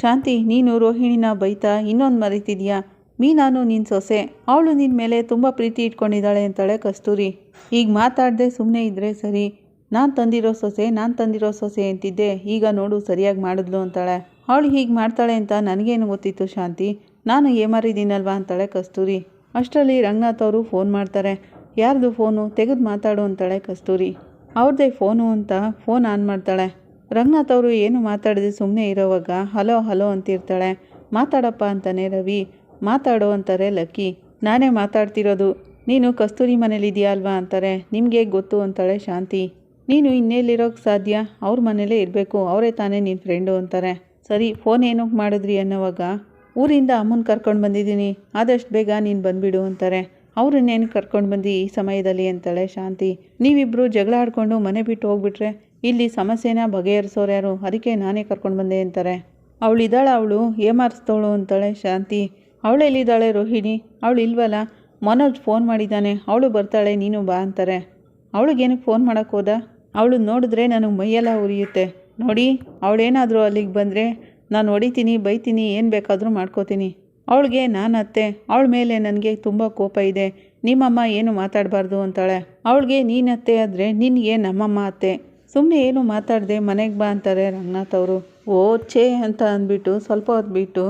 ಶಾಂತಿ, ನೀನು ರೋಹಿಣಿನ ಬೈತಾ ಇನ್ನೊಂದು ಮರಿತಿದ್ಯಾ? ಮೀನಾನು ನಿನ್ನ ಸೊಸೆ. ಅವಳು ನಿನ್ನ ಮೇಲೆ ತುಂಬ ಪ್ರೀತಿ ಇಟ್ಕೊಂಡಿದ್ದಾಳೆ ಅಂತಾಳೆ ಕಸ್ತೂರಿ. ಈಗ ಮಾತಾಡದೆ ಸುಮ್ಮನೆ ಇದ್ದರೆ ಸರಿ. ನಾನು ತಂದಿರೋ ಸೊಸೆ, ನಾನು ತಂದಿರೋ ಸೊಸೆ ಅಂತಿದ್ದೆ. ಈಗ ನೋಡು ಸರಿಯಾಗಿ ಮಾಡಿದ್ಲು ಅಂತಾಳೆ. ಅವಳು ಹೀಗೆ ಮಾಡ್ತಾಳೆ ಅಂತ ನನಗೇನು ಗೊತ್ತಿತ್ತು ಶಾಂತಿ? ನಾನು ಏಮಾರಿದ್ದೀನಲ್ವಾ ಅಂತಾಳೆ ಕಸ್ತೂರಿ. ಅಷ್ಟರಲ್ಲಿ ರಂಗನಾಥ್ ಅವರು ಫೋನ್ ಮಾಡ್ತಾರೆ. ಯಾರ್ದು ಫೋನು? ತೆಗೆದು ಮಾತಾಡು ಅಂತಾಳೆ ಕಸ್ತೂರಿ. ಅವ್ರದ್ದೇ ಫೋನು ಅಂತ ಫೋನ್ ಆನ್ ಮಾಡ್ತಾಳೆ. ರಂಗನಾಥ್ ಅವರು ಏನು ಮಾತಾಡದೆ ಸುಮ್ಮನೆ ಇರೋವಾಗ ಹಲೋ ಹಲೋ ಅಂತಿರ್ತಾಳೆ. ಮಾತಾಡಪ್ಪ ಅಂತಾನೆ ರವಿ. ಮಾತಾಡು ಅಂತಾರೆ ಲಕ್ಕಿ. ನಾನೇ ಮಾತಾಡ್ತಿರೋದು. ನೀನು ಕಸ್ತೂರಿ ಮನೇಲಿದೆಯಾ ಅಲ್ವಾ ಅಂತಾರೆ. ನಿಮಗೆ ಗೊತ್ತು ಅಂತಾಳೆ ಶಾಂತಿ. ನೀನು ಇನ್ನೆಲ್ಲಿರೋಕ್ಕೆ ಸಾಧ್ಯ? ಅವ್ರ ಮನೇಲೇ ಇರಬೇಕು. ಅವರೇ ತಾನೇ ನಿನ್ನ ಫ್ರೆಂಡು ಅಂತಾರೆ. ಸರಿ, ಫೋನ್ ಏನಕ್ಕೆ ಮಾಡಿದ್ರಿ ಅನ್ನೋವಾಗ, ಊರಿಂದ ಅಮ್ಮನ ಕರ್ಕೊಂಡು ಬಂದಿದ್ದೀನಿ, ಆದಷ್ಟು ಬೇಗ ನೀನು ಬಂದುಬಿಡು ಅಂತಾರೆ. ಅವ್ರನ್ನೇನು ಕರ್ಕೊಂಡು ಬಂದು ಈ ಸಮಯದಲ್ಲಿ? ಅಂತಾಳೆ ಶಾಂತಿ. ನೀವಿಬ್ಬರು ಜಗಳ ಆಡ್ಕೊಂಡು ಮನೆ ಬಿಟ್ಟು ಹೋಗ್ಬಿಟ್ರೆ, ಇಲ್ಲಿ ಸಮಸ್ಯೆನ ಬಗೆಹರಿಸೋರು ಯಾರು? ಅದಕ್ಕೆ ನಾನೇ ಕರ್ಕೊಂಡು ಬಂದೆ ಅಂತಾರೆ. ಅವಳು ಇದ್ದಾಳೆ ಅವಳು ಏಮಾರಿಸ್ತವಳು ಅಂತಾಳೆ ಶಾಂತಿ. ಅವಳೆಲ್ಲಿದ್ದಾಳೆ ರೋಹಿಣಿ? ಅವಳು ಇಲ್ವಲ್ಲ? ಮನೋಜ್ ಫೋನ್ ಮಾಡಿದ್ದಾನೆ, ಅವಳು ಬರ್ತಾಳೆ, ನೀನು ಬಾ ಅಂತಾರೆ. ಅವಳಿಗೇನಕ್ಕೆ ಫೋನ್ ಮಾಡೋಕ್ಕೆ ಅವಳು ನೋಡಿದ್ರೆ ನನಗೆ ಮೈಯೆಲ್ಲ ಉರಿಯುತ್ತೆ. ನೋಡಿ, ಅವಳೇನಾದರೂ ಅಲ್ಲಿಗೆ ಬಂದರೆ ನಾನು ಹೊಡಿತೀನಿ, ಬೈತೀನಿ, ಏನು ಬೇಕಾದರೂ ಮಾಡ್ಕೋತೀನಿ. ಅವಳಿಗೆ ನಾನು ಅತ್ತೆ, ಅವಳ ಮೇಲೆ ನನಗೆ ತುಂಬ ಕೋಪ ಇದೆ. ನಿಮ್ಮಮ್ಮ ಏನು ಮಾತಾಡಬಾರ್ದು ಅಂತಾಳೆ. ಅವಳಿಗೆ ನೀನು ಅತ್ತೆ ಆದರೆ ನಿನಗೆ ನಮ್ಮಮ್ಮ ಅತ್ತೆ. ಸುಮ್ಮನೆ ಏನು ಮಾತಾಡದೆ ಮನೆಗೆ ಬಾ ಅಂತಾರೆ ರಂಗನಾಥ್ ಅವರು. ಓ, ಛೇ ಅಂತ ಅಂದ್ಬಿಟ್ಟು ಸ್ವಲ್ಪ ಹೊತ್ತು ಬಿಟ್ಟು,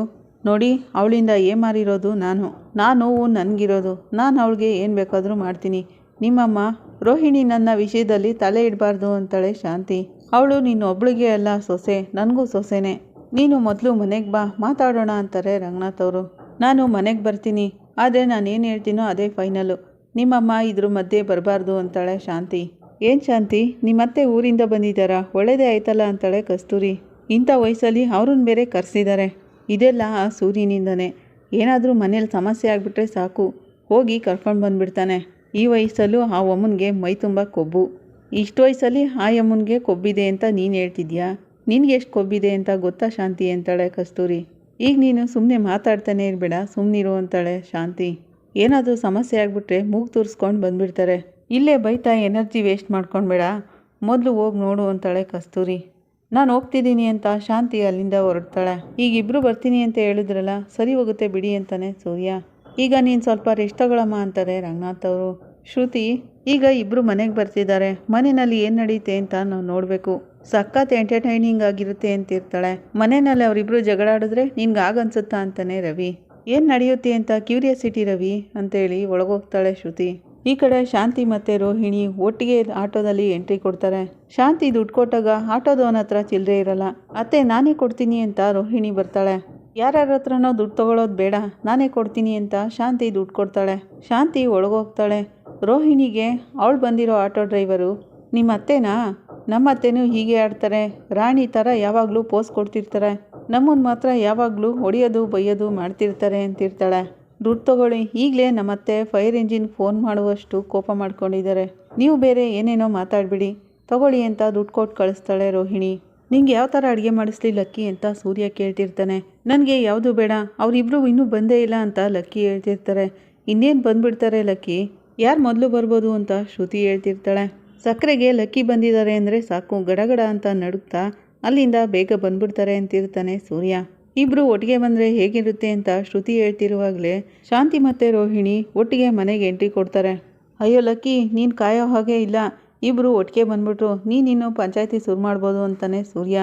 ನೋಡಿ, ಅವಳಿಂದ ಏಮಾರಿರೋದು ನಾನು. ನಾನು ನೋವು ನನಗಿರೋದು. ನಾನು ಅವಳಿಗೆ ಏನು ಬೇಕಾದರೂ ಮಾಡ್ತೀನಿ. ನಿಮ್ಮಮ್ಮ, ರೋಹಿಣಿ ನನ್ನ ವಿಷಯದಲ್ಲಿ ತಲೆ ಇಡಬಾರ್ದು ಅಂತಾಳೆ ಶಾಂತಿ. ಅವಳು ನೀನು ಒಬ್ಳಿಗೆ ಅಲ್ಲ ಸೊಸೆ, ನನಗೂ ಸೊಸೆನೇ. ನೀನು ಮೊದಲು ಮನೆಗೆ ಬಾ, ಮಾತಾಡೋಣ ಅಂತಾರೆ ರಂಗನಾಥ್ ಅವರು. ನಾನು ಮನೆಗೆ ಬರ್ತೀನಿ, ಆದರೆ ನಾನು ಏನು ಹೇಳ್ತೀನೋ ಅದೇ ಫೈನಲು ನಿಮ್ಮಮ್ಮ ಇದ್ರ ಮಧ್ಯೆ ಬರಬಾರ್ದು ಅಂತಾಳೆ ಶಾಂತಿ. ಏನು ಶಾಂತಿ? ನಿಮ್ಮತ್ತೆ ಊರಿಂದ ಬಂದಿದ್ದಾರಾ? ಒಳ್ಳೇದೇ ಆಯ್ತಲ್ಲ ಅಂತಾಳೆ ಕಸ್ತೂರಿ. ಇಂಥ ವಯಸ್ಸಲ್ಲಿ ಅವ್ರನ್ನ ಬೇರೆ ಕರೆಸಿದ್ದಾರೆ ಇದೆಲ್ಲ ಆ ಸೂರ್ಯನಿಂದನೇ. ಏನಾದರೂ ಮನೇಲಿ ಸಮಸ್ಯೆ ಆಗಿಬಿಟ್ರೆ ಸಾಕು. ಹೋಗಿ ಕರ್ಕೊಂಡು ಬಂದುಬಿಡ್ತಾನೆ. ಈ ವಯಸ್ಸಲ್ಲೂ ಆ ಅಮ್ಮನಿಗೆ ಮೈ ತುಂಬ ಕೊಬ್ಬು. ಇಷ್ಟು ವಯಸ್ಸಲ್ಲಿ ಆಯಮ್ಮನಿಗೆ ಕೊಬ್ಬಿದೆ ಅಂತ ನೀನು ಹೇಳ್ತಿದ್ಯಾ? ನಿನಗೆ ಎಷ್ಟು ಕೊಬ್ಬಿದೆ ಅಂತ ಗೊತ್ತಾ ಶಾಂತಿ ಅಂತಾಳೆ ಕಸ್ತೂರಿ. ಈಗ ನೀನು ಸುಮ್ಮನೆ ಮಾತಾಡ್ತಾನೆ ಇರಬೇಡ ಸುಮ್ಮನಿರು ಅಂತಾಳೆ ಶಾಂತಿ. ಏನಾದರೂ ಸಮಸ್ಯೆ ಆಗಿಬಿಟ್ರೆ ಮೂಗು ತೂರಿಸ್ಕೊಂಡು ಬಂದುಬಿಡ್ತಾರೆ. ಇಲ್ಲೇ ಬೈತಾ ಎನರ್ಜಿ ವೇಸ್ಟ್ ಮಾಡ್ಕೊಂಡ್ಬೇಡ, ಮೊದಲು ಹೋಗಿ ನೋಡು ಅಂತಾಳೆ ಕಸ್ತೂರಿ. ನಾನು ಹೋಗ್ತಿದ್ದೀನಿ ಅಂತ ಶಾಂತಿ ಅಲ್ಲಿಂದ ಹೊರಡ್ತಾಳೆ. ಈಗ ಇಬ್ಬರು ಬರ್ತೀನಿ ಅಂತ ಹೇಳಿದ್ರಲ್ಲ, ಸರಿ ಹೋಗುತ್ತೆ ಬಿಡಿ ಅಂತಾನೆ ಸೂರ್ಯ. ಈಗ ನೀನು ಸ್ವಲ್ಪ ರೆಸ್ಟ್ ತಗೊಳಮ್ಮ ಅಂತಾರೆ ರಂಗನಾಥ್ ಅವರು. ಶ್ರುತಿ ಈಗ ಇಬ್ಬರು ಮನೆಗೆ ಬರ್ತಿದ್ದಾರೆ ಮನೆಯಲ್ಲಿ ಏನು ನಡೀತೆ ಅಂತ ನಾವು ನೋಡಬೇಕು. ಸಖತ್ ಎಂಟರ್ಟೈನಿಂಗ್ ಆಗಿರುತ್ತೆ ಅಂತ ಇರ್ತಾಳೆ. ಮನೆಯಲ್ಲಿ ಅವರಿಬ್ಬರು ಜಗಳಾಡಿದ್ರೆ ನಿನ್ಗೆ ಆಗನ್ಸುತ್ತಾ ಅಂತಾನೆ ರವಿ. ಏನು ನಡೆಯುತ್ತೆ ಅಂತ ಕ್ಯೂರಿಯಾಸಿಟಿ ರವಿ ಅಂತೇಳಿ ಒಳಗೋಗ್ತಾಳೆ ಶ್ರುತಿ. ಈ ಕಡೆ ಶಾಂತಿ ಮತ್ತು ರೋಹಿಣಿ ಒಟ್ಟಿಗೆ ಆಟೋದಲ್ಲಿ ಎಂಟ್ರಿ ಕೊಡ್ತಾರೆ. ಶಾಂತಿ ದುಡ್ಡು ಕೊಟ್ಟಾಗ ಆಟೋದವನ ಹತ್ರ ಚಿಲ್ಲರೆ ಇರಲ್ಲ. ಅತ್ತೆ, ನಾನೇ ಕೊಡ್ತೀನಿ ಅಂತ ರೋಹಿಣಿ ಬರ್ತಾಳೆ. ಯಾರ್ಯಾರ ಹತ್ರನೋ ದುಡ್ಡು ತಗೊಳ್ಳೋದು ಬೇಡ. ನಾನೇ ಕೊಡ್ತೀನಿ ಅಂತ ಶಾಂತಿ ದುಡ್ಡು ಕೊಡ್ತಾಳೆ. ಶಾಂತಿ ಒಳಗೋಗ್ತಾಳೆ. ರೋಹಿಣಿಗೆ ಅವಳು ಬಂದಿರೋ ಆಟೋ ಡ್ರೈವರು ನಿಮ್ಮ ಅತ್ತೆನಾ ನಮ್ಮ ಅತ್ತೆನೂ ಹೀಗೆ ಆಡ್ತಾರೆ. ರಾಣಿ ಥರ ಯಾವಾಗಲೂ ಪೋಸ್ ಕೊಡ್ತಿರ್ತಾರೆ. ನಮ್ಮನ್ನು ಮಾತ್ರ ಯಾವಾಗಲೂ ಹೊಡೆಯೋದು, ಬೈಯೋದು ಮಾಡ್ತಿರ್ತಾರೆ ಅಂತಿರ್ತಾಳೆ. ದುಡ್ಡು ತಗೊಳ್ಳಿ. ಈಗಲೇ ನಮ್ಮತ್ತೆ ಫೈರ್ ಇಂಜಿನ್ ಫೋನ್ ಮಾಡುವಷ್ಟು ಕೋಪ ಮಾಡ್ಕೊಂಡಿದ್ದಾರೆ. ನೀವು ಬೇರೆ ಏನೇನೋ ಮಾತಾಡಬೇಡಿ. ತಗೊಳ್ಳಿ ಅಂತ ದುಡ್ಡು ಕೊಟ್ಟು ಕಳಿಸ್ತಾಳೆ ರೋಹಿಣಿ. ನಿಂಗೆ ಯಾವ ಥರ ಅಡುಗೆ ಮಾಡಿಸ್ಲಿ ಲಕ್ಕಿ? ಅಂತ ಸೂರ್ಯ ಕೇಳ್ತಿರ್ತಾನೆ. ನನಗೆ ಯಾವುದು ಬೇಡ. ಅವರಿಬ್ಬರು ಇನ್ನೂ ಬಂದೇ ಇಲ್ಲ ಅಂತ ಲಕ್ಕಿ ಹೇಳ್ತಿರ್ತಾರೆ. ಇನ್ನೇನು ಬಂದುಬಿಡ್ತಾರೆ ಲಕ್ಕಿ? ಯಾರು ಮೊದಲು ಬರ್ಬೋದು ಅಂತ ಶ್ರುತಿ ಹೇಳ್ತಿರ್ತಾಳೆ. ಸಕ್ಕರೆಗೆ ಲಕ್ಕಿ ಬಂದಿದ್ದಾರೆ ಅಂದರೆ ಸಾಕು, ಗಡಗಡ ಅಂತ ನಡುಕ್ತಾ ಅಲ್ಲಿಂದ ಬೇಗ ಬಂದ್ಬಿಡ್ತಾರೆ ಅಂತಿರ್ತಾನೆ ಸೂರ್ಯ. ಇಬ್ಬರು ಒಟ್ಟಿಗೆ ಬಂದರೆ ಹೇಗಿರುತ್ತೆ ಅಂತ ಶ್ರುತಿ ಹೇಳ್ತಿರುವಾಗಲೇ ಶಾಂತಿ ಮತ್ತು ರೋಹಿಣಿ ಒಟ್ಟಿಗೆ ಮನೆಗೆ ಎಂಟ್ರಿ ಕೊಡ್ತಾರೆ. ಅಯ್ಯೋ ಲಕ್ಕಿ, ನೀನು ಕಾಯೋ ಹಾಗೆ ಇಲ್ಲ. ಇಬ್ಬರು ಒಟ್ಟಿಗೆ ಬಂದ್ಬಿಟ್ರು ನೀನಿನ್ನು ಪಂಚಾಯತಿ ಶುರು ಮಾಡ್ಬೋದು ಅಂತಾನೆ ಸೂರ್ಯ.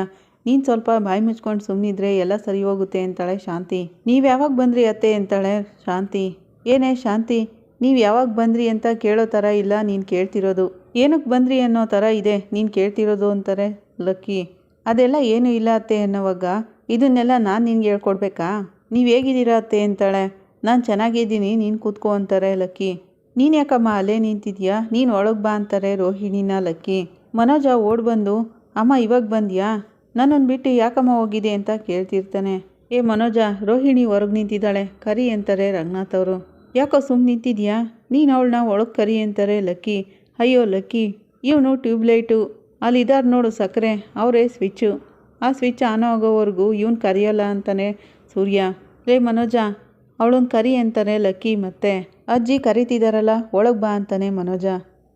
ನೀನು ಸ್ವಲ್ಪ ಬಾಯಿ ಮುಚ್ಕೊಂಡು ಸುಮ್ಮನಿದ್ರೆ ಎಲ್ಲ ಸರಿ ಹೋಗುತ್ತೆ ಅಂತಾಳೆ ಶಾಂತಿ. ನೀವು ಯಾವಾಗ ಬಂದ್ರಿ ಅತ್ತೆ? ಅಂತಾಳೆ ಶಾಂತಿ. ಏನೇ ಶಾಂತಿ ನೀವು ಯಾವಾಗ ಬಂದ್ರಿ ಅಂತ ಕೇಳೋ ಥರ ಇಲ್ಲ, ನೀನು ಕೇಳ್ತಿರೋದು. ಏನಕ್ಕೆ ಬಂದ್ರಿ ಅನ್ನೋ ಥರ ಇದೆ, ನೀನು ಕೇಳ್ತಿರೋದು ಅಂತಾರೆ ಲಕ್ಕಿ. ಅದೆಲ್ಲ ಏನೂ ಇಲ್ಲ ಅತ್ತೆ ಅನ್ನೋವಾಗ, ಇದನ್ನೆಲ್ಲ ನಾನು ನಿನ್ಗೆ ಹೇಳ್ಕೊಡ್ಬೇಕಾ? ನೀವು ಹೇಗಿದ್ದೀರಾ ಅತ್ತೆ ಅಂತಾಳೆ. ನಾನು ಚೆನ್ನಾಗಿದ್ದೀನಿ, ನೀನು ಕೂತ್ಕೋ ಅಂತಾರೆ ಲಕ್ಕಿ. ನೀನು ಯಾಕಮ್ಮ ಅಲ್ಲೇ ನಿಂತಿದ್ಯಾ? ನೀನು ಒಳಗೆ ಬಾ ಅಂತಾರೆ ರೋಹಿಣಿನ ಲಕ್ಕಿ. ಮನೋಜ ಓಡ್ ಬಂದು, ಅಮ್ಮ, ಇವಾಗ ಬಂದ್ಯಾ? ನನ್ನನ್ನು ಬಿಟ್ಟು ಯಾಕಮ್ಮ ಹೋಗಿದೆ ಅಂತ ಕೇಳ್ತಿರ್ತಾನೆ. ಏ ಮನೋಜ, ರೋಹಿಣಿ ಹೊರಗೆ ನಿಂತಿದ್ದಾಳೆ, ಕರಿ ಅಂತಾರೆ ರಂಗನಾಥ್ ಅವರು. ಯಾಕೋ ಸುಮ್ಮನೆ ನಿಂತಿದ್ಯಾ? ನೀನು ಅವಳನ್ನ ಒಳಗೆ ಕರಿ ಅಂತಾರೆ ಲಕ್ಕಿ. ಅಯ್ಯೋ ಲಕ್ಕಿ, ಇವನು ಟ್ಯೂಬ್ಲೈಟು. ಅಲ್ಲಿದ್ದಾರೆ ನೋಡು ಸಕ್ಕರೆ ಅವರೇ ಸ್ವಿಚ್ಚು. ಆ ಸ್ವಿಚ್ ಆನ್ ಆಗೋವರೆಗೂ ಇವನು ಕರಿಯಲ್ಲ ಅಂತಾನೆ ಸೂರ್ಯ. ರೇ ಮನೋಜ ಅವಳನ್ನ ಕರಿ ಅಂತಾನೆ ಲಕ್ಕಿ ಮತ್ತೆ. ಅಜ್ಜಿ ಕರಿತಿದಾರಲ್ಲ, ಒಳಗೆ ಬಾ ಅಂತಾನೆ ಮನೋಜ.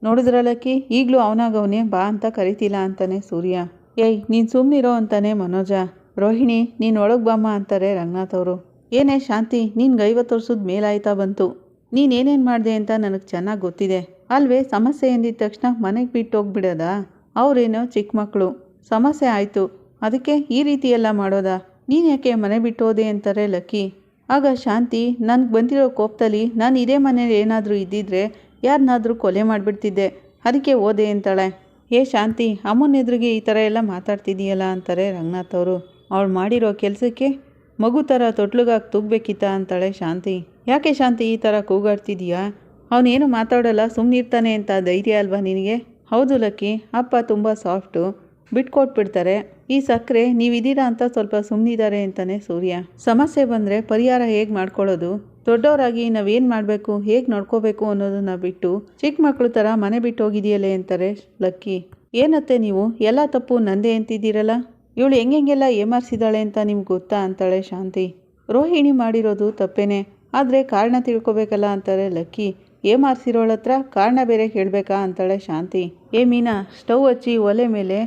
ನೋಡಿದ್ರ ಲಕ್ಕಿ? ಈಗಲೂ ಅವನಾಗವನೇ ಬಾ ಅಂತ ಕರಿತಿಲ್ಲ ಅಂತಾನೆ ಸೂರ್ಯ. ಏಯ್, ನೀನು ಸುಮ್ಮನಿರೋ ಅಂತಾನೆ ಮನೋಜ. ರೋಹಿಣಿ, ನೀನು ಒಳಗೆ ಬಾಮ್ಮ ಅಂತಾರೆ ರಂಗನಾಥ್ ಅವರು. ಏನೇ ಶಾಂತಿ ನಿನ್ಗೆ ಐವತ್ತು ವರ್ಷದ ಮೇಲಾಯ್ತಾ ಬಂತು. ನೀನೇನೇನು ಮಾಡಿದೆ ಅಂತ ನನಗೆ ಚೆನ್ನಾಗಿ ಗೊತ್ತಿದೆ. ಅಲ್ವೇ, ಸಮಸ್ಯೆ ಎಂದಿದ ತಕ್ಷಣ ಮನೆಗೆ ಬಿಟ್ಟು ಹೋಗ್ಬಿಡೋದಾ ಅವರೇನೋ ಚಿಕ್ಕ ಮಕ್ಕಳು ಸಮಸ್ಯೆ ಆಯಿತು. ಅದಕ್ಕೆ ಈ ರೀತಿ ಎಲ್ಲ ಮಾಡೋದಾ? ನೀನು ಯಾಕೆ ಮನೆ ಬಿಟ್ಟು ಹೋದೆ ಅಂತಾರೆ ಲಕ್ಕಿ. ಆಗ ಶಾಂತಿ, ನನಗೆ ಬಂದಿರೋ ಕೋಪದಲ್ಲಿ ನಾನು ಇದೇ ಮನೇಲಿ ಏನಾದರೂ ಇದ್ದಿದ್ರೆ ಯಾರನ್ನಾದರೂ ಕೊಲೆ ಮಾಡಿಬಿಡ್ತಿದ್ದೆ. ಅದಕ್ಕೆ ಓದೆ ಅಂತಾಳೆ. ಏ ಶಾಂತಿ, ಅಮ್ಮನ ಎದುರಿಗೆ ಈ ಥರ ಎಲ್ಲ ಮಾತಾಡ್ತಿದ್ದೀಯಲ್ಲ ಅಂತಾರೆ ರಂಗನಾಥ್ ಅವರು. ಅವಳು ಮಾಡಿರೋ ಕೆಲಸಕ್ಕೆ ಮಗು ಥರ ತೊಟ್ಲುಗಾಗಿ ತುಗ್ಬೇಕಿತ್ತ ಅಂತಾಳೆ ಶಾಂತಿ. ಯಾಕೆ ಶಾಂತಿ ಈ ಥರ ಕೂಗಾಡ್ತಿದೀಯಾ? ಅವನೇನು ಮಾತಾಡೋಲ್ಲ ಸುಮ್ಮನಿರ್ತಾನೆ ಅಂತ ಧೈರ್ಯ ಅಲ್ವಾ ನಿನಗೆ? ಹೌದು ಲಕ್ಕಿ, ಅಪ್ಪ ತುಂಬ ಸಾಫ್ಟು. ಬಿಟ್ಕೊಟ್ಬಿಡ್ತಾರೆ ಈ ಸಕ್ಕರೆ ನೀವಿದ್ದೀರಾ ಅಂತ ಸ್ವಲ್ಪ ಸುಮ್ಮನಿದ್ದಾರೆ ಅಂತಾನೆ ಸೂರ್ಯ. ಸಮಸ್ಯೆ ಬಂದರೆ ಪರಿಹಾರ ಹೇಗೆ ಮಾಡ್ಕೊಳ್ಳೋದು? ದೊಡ್ಡವರಾಗಿ ನಾವೇನು ಮಾಡಬೇಕು, ಹೇಗೆ ನೋಡ್ಕೋಬೇಕು ಅನ್ನೋದನ್ನ ಬಿಟ್ಟು ಚಿಕ್ಕ ಮಕ್ಕಳು ಥರ ಮನೆ ಬಿಟ್ಟು ಹೋಗಿದೆಯಲ್ಲೇ ಅಂತಾರೆ ಲಕ್ಕಿ. ಏನತ್ತೆ ನೀವು? ಎಲ್ಲ ತಪ್ಪು ನಂದೇ ಅಂತಿದ್ದೀರಲ್ಲ? ಇವಳು ಹೆಂಗೆಲ್ಲ ಏಮಾರಿಸಿದಾಳೆ ಅಂತ ನಿಮ್ಗೆ ಗೊತ್ತಾ ಅಂತಾಳೆ ಶಾಂತಿ. ರೋಹಿಣಿ ಮಾಡಿರೋದು ತಪ್ಪೇನೆ. ಆದರೆ ಕಾರಣ ತಿಳ್ಕೊಬೇಕಲ್ಲ ಅಂತಾರೆ ಲಕ್ಕಿ. ಏಮಾರಿಸಿರೋಳ ಹತ್ರ ಕಾರಣ ಬೇರೆ ಕೇಳಬೇಕಾ ಅಂತಾಳೆ ಶಾಂತಿ. ಏ ಮೀನಾ, ಸ್ಟವ್ ಹಚ್ಚಿ ಒಲೆ ಮೇಲೆ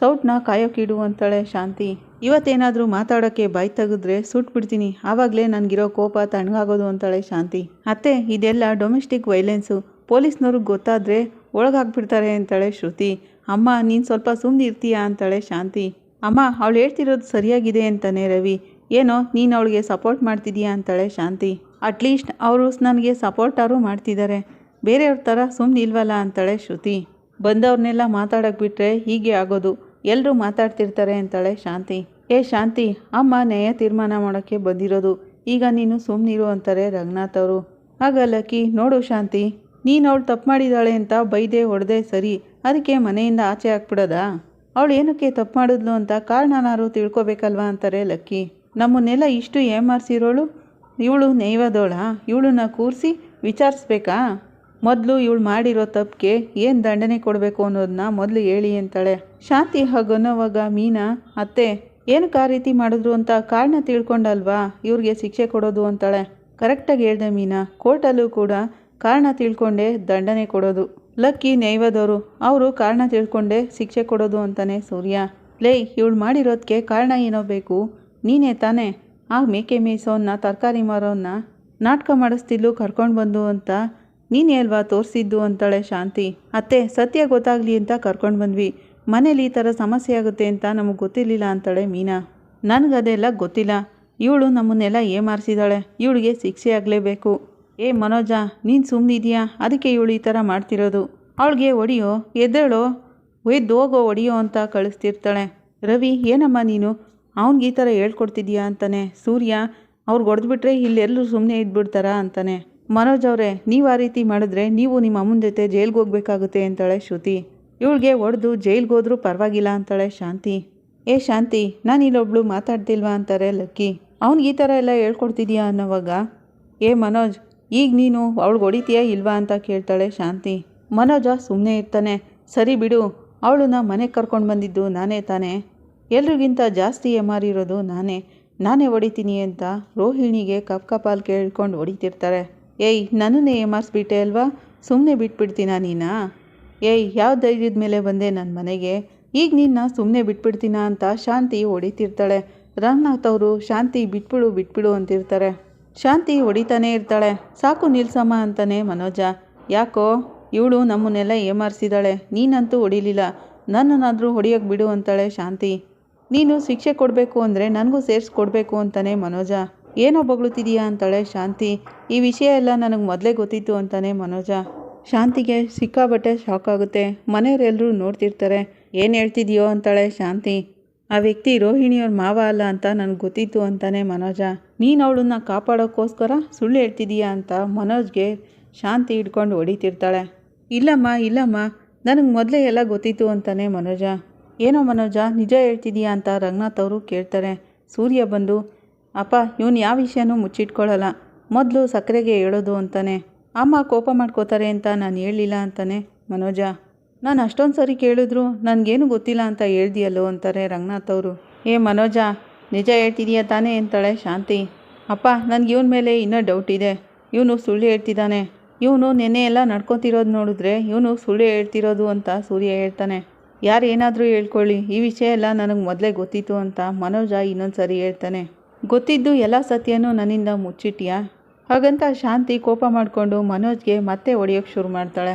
ಸೌಟ್ನ ಕಾಯೋಕ್ಕಿಡು ಅಂತಾಳೆ ಶಾಂತಿ. ಇವತ್ತೇನಾದರೂ ಮಾತಾಡೋಕ್ಕೆ ಬಾಯಿ ತೆಗೆದ್ರೆ ಸುಟ್ಬಿಡ್ತೀನಿ ಆವಾಗಲೇ ನನಗಿರೋ ಕೋಪ ತಣ್ಣಗಾಗೋದು ಅಂತಾಳೆ ಶಾಂತಿ. ಅತ್ತೆ, ಇದೆಲ್ಲ ಡೊಮೆಸ್ಟಿಕ್ ವೈಲೆನ್ಸು. ಪೊಲೀಸ್ನವ್ರಿಗೆ ಗೊತ್ತಾದರೆ ಒಳಗಾಗ್ಬಿಡ್ತಾರೆ ಅಂತಾಳೆ ಶ್ರುತಿ. ಅಮ್ಮ, ನೀನು ಸ್ವಲ್ಪ ಸುಮ್ಮನೆ ಇರ್ತೀಯಾ ಅಂತಾಳೆ ಶಾಂತಿ. ಅಮ್ಮ, ಅವಳು ಹೇಳ್ತಿರೋದು ಸರಿಯಾಗಿದೆ ಅಂತಾನೆ ರವಿ. ಏನೋ, ನೀನು ಅವಳಿಗೆ ಸಪೋರ್ಟ್ ಮಾಡ್ತಿದ್ದೀಯಾ ಅಂತಾಳೆ ಶಾಂತಿ. ಅಟ್ಲೀಸ್ಟ್ ಅವರು ನನಗೆ ಸಪೋರ್ಟಾರು ಮಾಡ್ತಿದ್ದಾರೆ. ಬೇರೆಯವ್ರ ಥರ ಸುಮ್ಮನೆ ಇಲ್ವಲ್ಲ ಅಂತಾಳೆ ಶ್ರುತಿ. ಬಂದವ್ರನ್ನೆಲ್ಲ ಮಾತಾಡೋಕೆ ಬಿಟ್ಟರೆ ಹೀಗೆ ಆಗೋದು. ಎಲ್ಲರೂ ಮಾತಾಡ್ತಿರ್ತಾರೆ ಅಂತಾಳೆ ಶಾಂತಿ. ಏ ಶಾಂತಿ, ಅಮ್ಮ ನ್ಯಾಯ ತೀರ್ಮಾನ ಮಾಡೋಕ್ಕೆ ಬಂದಿರೋದು. ಈಗ ನೀನು ಸುಮ್ಮನಿರು ಅಂತಾರೆ ರಂಗನಾಥ್ ಅವರು. ಲಕ್ಕಿ, ನೋಡು ಶಾಂತಿ, ನೀನು ಅವಳು ತಪ್ಪು ಮಾಡಿದಾಳೆ ಅಂತ ಬೈದೆ ಹೊಡೆದೆ ಸರಿ. ಅದಕ್ಕೆ ಮನೆಯಿಂದ ಆಚೆ ಹಾಕ್ಬಿಡೋದಾ ಅವಳು ಏನಕ್ಕೆ ತಪ್ಪು ಮಾಡಿದ್ಲು ಅಂತ ಕಾರಣನಾರು ತಿಳ್ಕೊಬೇಕಲ್ವಾ ಅಂತಾರೆ ಲಕ್ಕಿ. ನಮ್ಮನ್ನೆಲ್ಲ ಇಷ್ಟು ಏಮಾರಿಸಿರೋಳು? ಇವಳು ನೈವದೋಳ ಇವಳನ್ನ ಕೂರಿಸಿ ವಿಚಾರಿಸ್ಬೇಕಾ? ಮೊದಲು ಇವಳು ಮಾಡಿರೋ ತಪ್ಪಿಗೆ ಏನು ದಂಡನೆ ಕೊಡಬೇಕು ಅನ್ನೋದನ್ನ ಮೊದಲು ಹೇಳಿ ಅಂತಾಳೆ. ಶಾಂತಿ ಹಾಗನ್ನೋವಾಗ ಮೀನಾ, ಅತ್ತೆ, ಏನಕ್ಕೆ ಆ ರೀತಿ ಮಾಡಿದ್ರು ಅಂತ ಕಾರಣ ತಿಳ್ಕೊಂಡಲ್ವಾ? ಇವ್ರಿಗೆ ಶಿಕ್ಷೆ ಕೊಡೋದು ಅಂತಾಳೆ. ಕರೆಕ್ಟಾಗಿ ಹೇಳ್ದೆ ಮೀನಾ. ಕೋರ್ಟಲ್ಲೂ ಕೂಡ ಕಾರಣ ತಿಳ್ಕೊಂಡೆ ದಂಡನೆ ಕೊಡೋದು. ಲಕ್ಕಿ ನೈವದವರು ಅವರು ಕಾರಣ ತಿಳ್ಕೊಂಡೆ ಶಿಕ್ಷೆ ಕೊಡೋದು ಅಂತಾನೆ ಸೂರ್ಯ. ಲೇ, ಇವಳು ಮಾಡಿರೋದಕ್ಕೆ ಕಾರಣ ಏನೋ ಬೇಕು. ನೀನೇ ತಾನೇ. ಆ ಮೇಕೆ ಮೀಸೋನ್ನ ತರಕಾರಿ ಮಾರೋನ್ನ, ನಾಟಕ ಮಾಡಿಸ್ತಿದ್ಲು ಕರ್ಕೊಂಡು ಬಂದು ಅಂತ ನೀನೇ ಅಲ್ವಾ ತೋರಿಸಿದ್ದು ಅಂತಾಳೆ ಶಾಂತಿ. ಅತ್ತೆ, ಸತ್ಯ ಗೊತ್ತಾಗಲಿ ಅಂತ ಕರ್ಕೊಂಡು ಬಂದ್ವಿ. ಮನೇಲಿ ಈ ಥರ ಸಮಸ್ಯೆ ಆಗುತ್ತೆ ಅಂತ ನಮಗೆ ಗೊತ್ತಿರಲಿಲ್ಲ ಅಂತಾಳೆ ಮೀನಾ. ನನಗದೆಲ್ಲ ಗೊತ್ತಿಲ್ಲ. ಇವಳು ನಮ್ಮನ್ನೆಲ್ಲ ಏಮಾರಿಸಿದಾಳೆ. ಇವಳಿಗೆ ಶಿಕ್ಷೆ ಆಗಲೇಬೇಕು. ಏ ಮನೋಜ, ನೀನು ಸುಮ್ಮನಿದೆಯಾ ಅದಕ್ಕೆ ಇವಳು ಈ ಥರ ಮಾಡ್ತಿರೋದು. ಅವಳಿಗೆ ಒಡಿಯೋ, ಎದ್ದೇಳೋ ಒಯ್ದು ಹೋಗೋ ಹೊಡಿಯೋ ಅಂತ ಕಳಿಸ್ತಿರ್ತಾಳೆ. ರವಿ, ಏನಮ್ಮ ನೀನು? ಅವ್ನಿಗೆ ಈ ಥರ ಹೇಳ್ಕೊಡ್ತಿದ್ಯಾ ಅಂತಾನೆ. ಸೂರ್ಯ ಅವ್ರಿಗೆ ಹೊಡೆದ್ಬಿಟ್ರೆ ಇಲ್ಲೆಲ್ಲರೂ ಸುಮ್ಮನೆ ಇದ್ಬಿಡ್ತಾರಾ ಅಂತಾನೆ. ಮನೋಜ್ ಅವರೇ, ನೀವು ಆ ರೀತಿ ಮಾಡಿದ್ರೆ ನೀವು ನಿಮ್ಮ ಅಮ್ಮನ ಜೊತೆ ಜೈಲ್ಗೆ ಹೋಗ್ಬೇಕಾಗುತ್ತೆ ಅಂತಾಳೆ ಶ್ರುತಿ. ಇವಳಿಗೆ ಹೊಡೆದು ಜೈಲ್ಗೆ ಹೋದ್ರೂ ಪರವಾಗಿಲ್ಲ ಅಂತಾಳೆ ಶಾಂತಿ. ಏ ಶಾಂತಿ, ನಾನು ಇಲ್ಲೊಬ್ಳು ಮಾತಾಡ್ತಿಲ್ವಾ ಅಂತಾರೆ ಲಕ್ಕಿ. ಅವ್ನಿಗೆ ಈ ಥರ ಎಲ್ಲ ಹೇಳ್ಕೊಡ್ತಿದ್ಯಾ ಅನ್ನೋವಾಗ, ಏ ಮನೋಜ್ ಈಗ ನೀನು ಅವಳಿಗೆ ಹೊಡಿತೀಯಾ ಇಲ್ವಾ ಅಂತ ಕೇಳ್ತಾಳೆ ಶಾಂತಿ. ಮನೋಜ ಸುಮ್ಮನೆ ಇರ್ತಾನೆ. ಸರಿ ಬಿಡು, ಅವಳನ್ನ ಮನೆಗೆ ಕರ್ಕೊಂಡು ಬಂದಿದ್ದು ನಾನೇ ತಾನೇ. ಎಲ್ರಿಗಿಂತ ಜಾಸ್ತಿ ಎಮಾರಿರೋದು ನಾನೇ. ನಾನೇ ಹೊಡಿತೀನಿ ಅಂತ ರೋಹಿಣಿಗೆ ಕಪ್ ಕಪಾಲ್ ಕೇಳ್ಕೊಂಡು ಹೊಡಿತಿರ್ತಾರೆ. ಏಯ್, ನನ್ನನ್ನೇ ಏಮಾರಿಸ್ಬಿಟ್ಟೆ ಅಲ್ವಾ? ಸುಮ್ಮನೆ ಬಿಟ್ಬಿಡ್ತೀನಾ ನೀನಾ? ಏಯ್, ಯಾವ ಧೈರ್ಯದ ಮೇಲೆ ಬಂದೆ ನನ್ನ ಮನೆಗೆ? ಈಗ ನಿನ್ನ ಸುಮ್ಮನೆ ಬಿಟ್ಬಿಡ್ತೀನಾ ಅಂತ ಶಾಂತಿ ಹೊಡಿತಿರ್ತಾಳೆ. ರಂಗನಾಥ್ ಅವರು, ಶಾಂತಿ, ಬಿಟ್ಬಿಡು ಬಿಟ್ಬಿಡು ಅಂತಿರ್ತಾರೆ. ಶಾಂತಿ ಹೊಡಿತಾನೇ ಇರ್ತಾಳೆ. ಸಾಕು ನಿಲ್ಸಮ್ಮ ಅಂತಾನೆ ಮನೋಜ. ಯಾಕೋ? ಇವಳು ನಮ್ಮನ್ನೆಲ್ಲ ಏಮಾರಿಸಿದಾಳೆ. ನೀನಂತೂ ಹೊಡಿಲಿಲ್ಲ. ನನ್ನನ್ನಾದರೂ ಹೊಡಿಯೋಕೆ ಬಿಡು ಅಂತಾಳೆ ಶಾಂತಿ. ನೀನು ಶಿಕ್ಷೆ ಕೊಡಬೇಕು ಅಂದರೆ ನನಗೂ ಸೇರಿಸ್ಕೊಡ್ಬೇಕು ಅಂತಾನೆ ಮನೋಜ. ಏನೋ ಬೊಗಳುತ್ತಿದೀಯಾ ಅಂತಾಳೆ ಶಾಂತಿ. ಈ ವಿಷಯ ಎಲ್ಲ ನನಗೆ ಮೊದಲೇ ಗೊತ್ತಿತ್ತು ಅಂತಾನೆ ಮನೋಜ. ಶಾಂತಿಗೆ ಸಿಕ್ಕಾಬಟ್ಟೆ ಶಾಕ್ ಆಗುತ್ತೆ. ಮನೆಯವರೆಲ್ಲರೂ ನೋಡ್ತಿರ್ತಾರೆ. ಏನು ಹೇಳ್ತಿದ್ಯೋ ಅಂತಾಳೆ ಶಾಂತಿ. ಆ ವ್ಯಕ್ತಿ ರೋಹಿಣಿಯವ್ರ ಮಾವ ಅಲ್ಲ ಅಂತ ನನಗೆ ಗೊತ್ತಿತ್ತು ಅಂತಾನೆ ಮನೋಜ. ನೀನು ಅವಳನ್ನ ಕಾಪಾಡೋಕ್ಕೋಸ್ಕರ ಸುಳ್ಳು ಹೇಳ್ತಿದೀಯಾ ಅಂತ ಮನೋಜ್ಗೆ ಶಾಂತಿ ಹಿಡ್ಕೊಂಡು ಹೊಡಿತಿರ್ತಾಳೆ. ಇಲ್ಲಮ್ಮ ಇಲ್ಲಮ್ಮ, ನನಗೆ ಮೊದಲೇ ಎಲ್ಲ ಗೊತ್ತಿತ್ತು ಅಂತಾನೆ ಮನೋಜ. ಏನೋ ಮನೋಜ, ನಿಜ ಹೇಳ್ತಿದೀಯಾ ಅಂತ ರಂಗನಾಥ್ ಅವರು ಕೇಳ್ತಾರೆ. ಸೂರ್ಯ ಬಂದು, ಅಪ್ಪ, ಇವನು ಯಾವ ವಿಷಯನೂ ಮುಚ್ಚಿಟ್ಕೊಳ್ಳಲ್ಲ ಮೊದಲು ಸಕ್ಕರೆಗೆ ಹೇಳೋದು ಅಂತಾನೆ. ಅಮ್ಮ ಕೋಪ ಮಾಡ್ಕೋತಾರೆ ಅಂತ ನಾನು ಹೇಳಲಿಲ್ಲ ಅಂತಾನೆ ಮನೋಜ. ನಾನು ಅಷ್ಟೊಂದು ಸರಿ ಕೇಳಿದ್ರು, ನನಗೇನು ಗೊತ್ತಿಲ್ಲ ಅಂತ ಹೇಳ್ದಿಯಲ್ಲೋ ಅಂತಾರೆ ರಂಗನಾಥ್ ಅವರು. ಏ ಮನೋಜ, ನಿಜ ಹೇಳ್ತಿದೀಯ ತಾನೇ ಅಂತಾಳೆ ಶಾಂತಿ. ಅಪ್ಪ, ನನಗೆ ಇವನ ಮೇಲೆ ಇನ್ನೂ ಡೌಟ್ ಇದೆ. ಇವನು ಸುಳ್ಳು ಹೇಳ್ತಿದ್ದಾನೆ ಇವನು ನೆನ್ನೆ ಎಲ್ಲ ನಡ್ಕೊತಿರೋದು ನೋಡಿದ್ರೆ ಇವನು ಸುಳ್ಳು ಹೇಳ್ತಿರೋದು ಅಂತ ಸೂರ್ಯ ಹೇಳ್ತಾನೆ. ಯಾರು ಏನಾದರೂ ಹೇಳ್ಕೊಳ್ಳಿ, ಈ ವಿಷಯ ಎಲ್ಲ ನನಗೆ ಮೊದಲೇ ಗೊತ್ತಿತ್ತು ಅಂತ ಮನೋಜ ಇನ್ನೊಂದು ಸರಿ ಹೇಳ್ತಾನೆ. ಗೊತ್ತಿದ್ದು ಎಲ್ಲ ಸತ್ಯನೂ ನನ್ನಿಂದ ಮುಚ್ಚಿಟ್ಟಿಯಾ ಹಾಗಂತ ಶಾಂತಿ ಕೋಪ ಮಾಡಿಕೊಂಡು ಮನೋಜ್ಗೆ ಮತ್ತೆ ಹೊಡೆಯೋಕ್ಕೆ ಶುರು ಮಾಡ್ತಾಳೆ.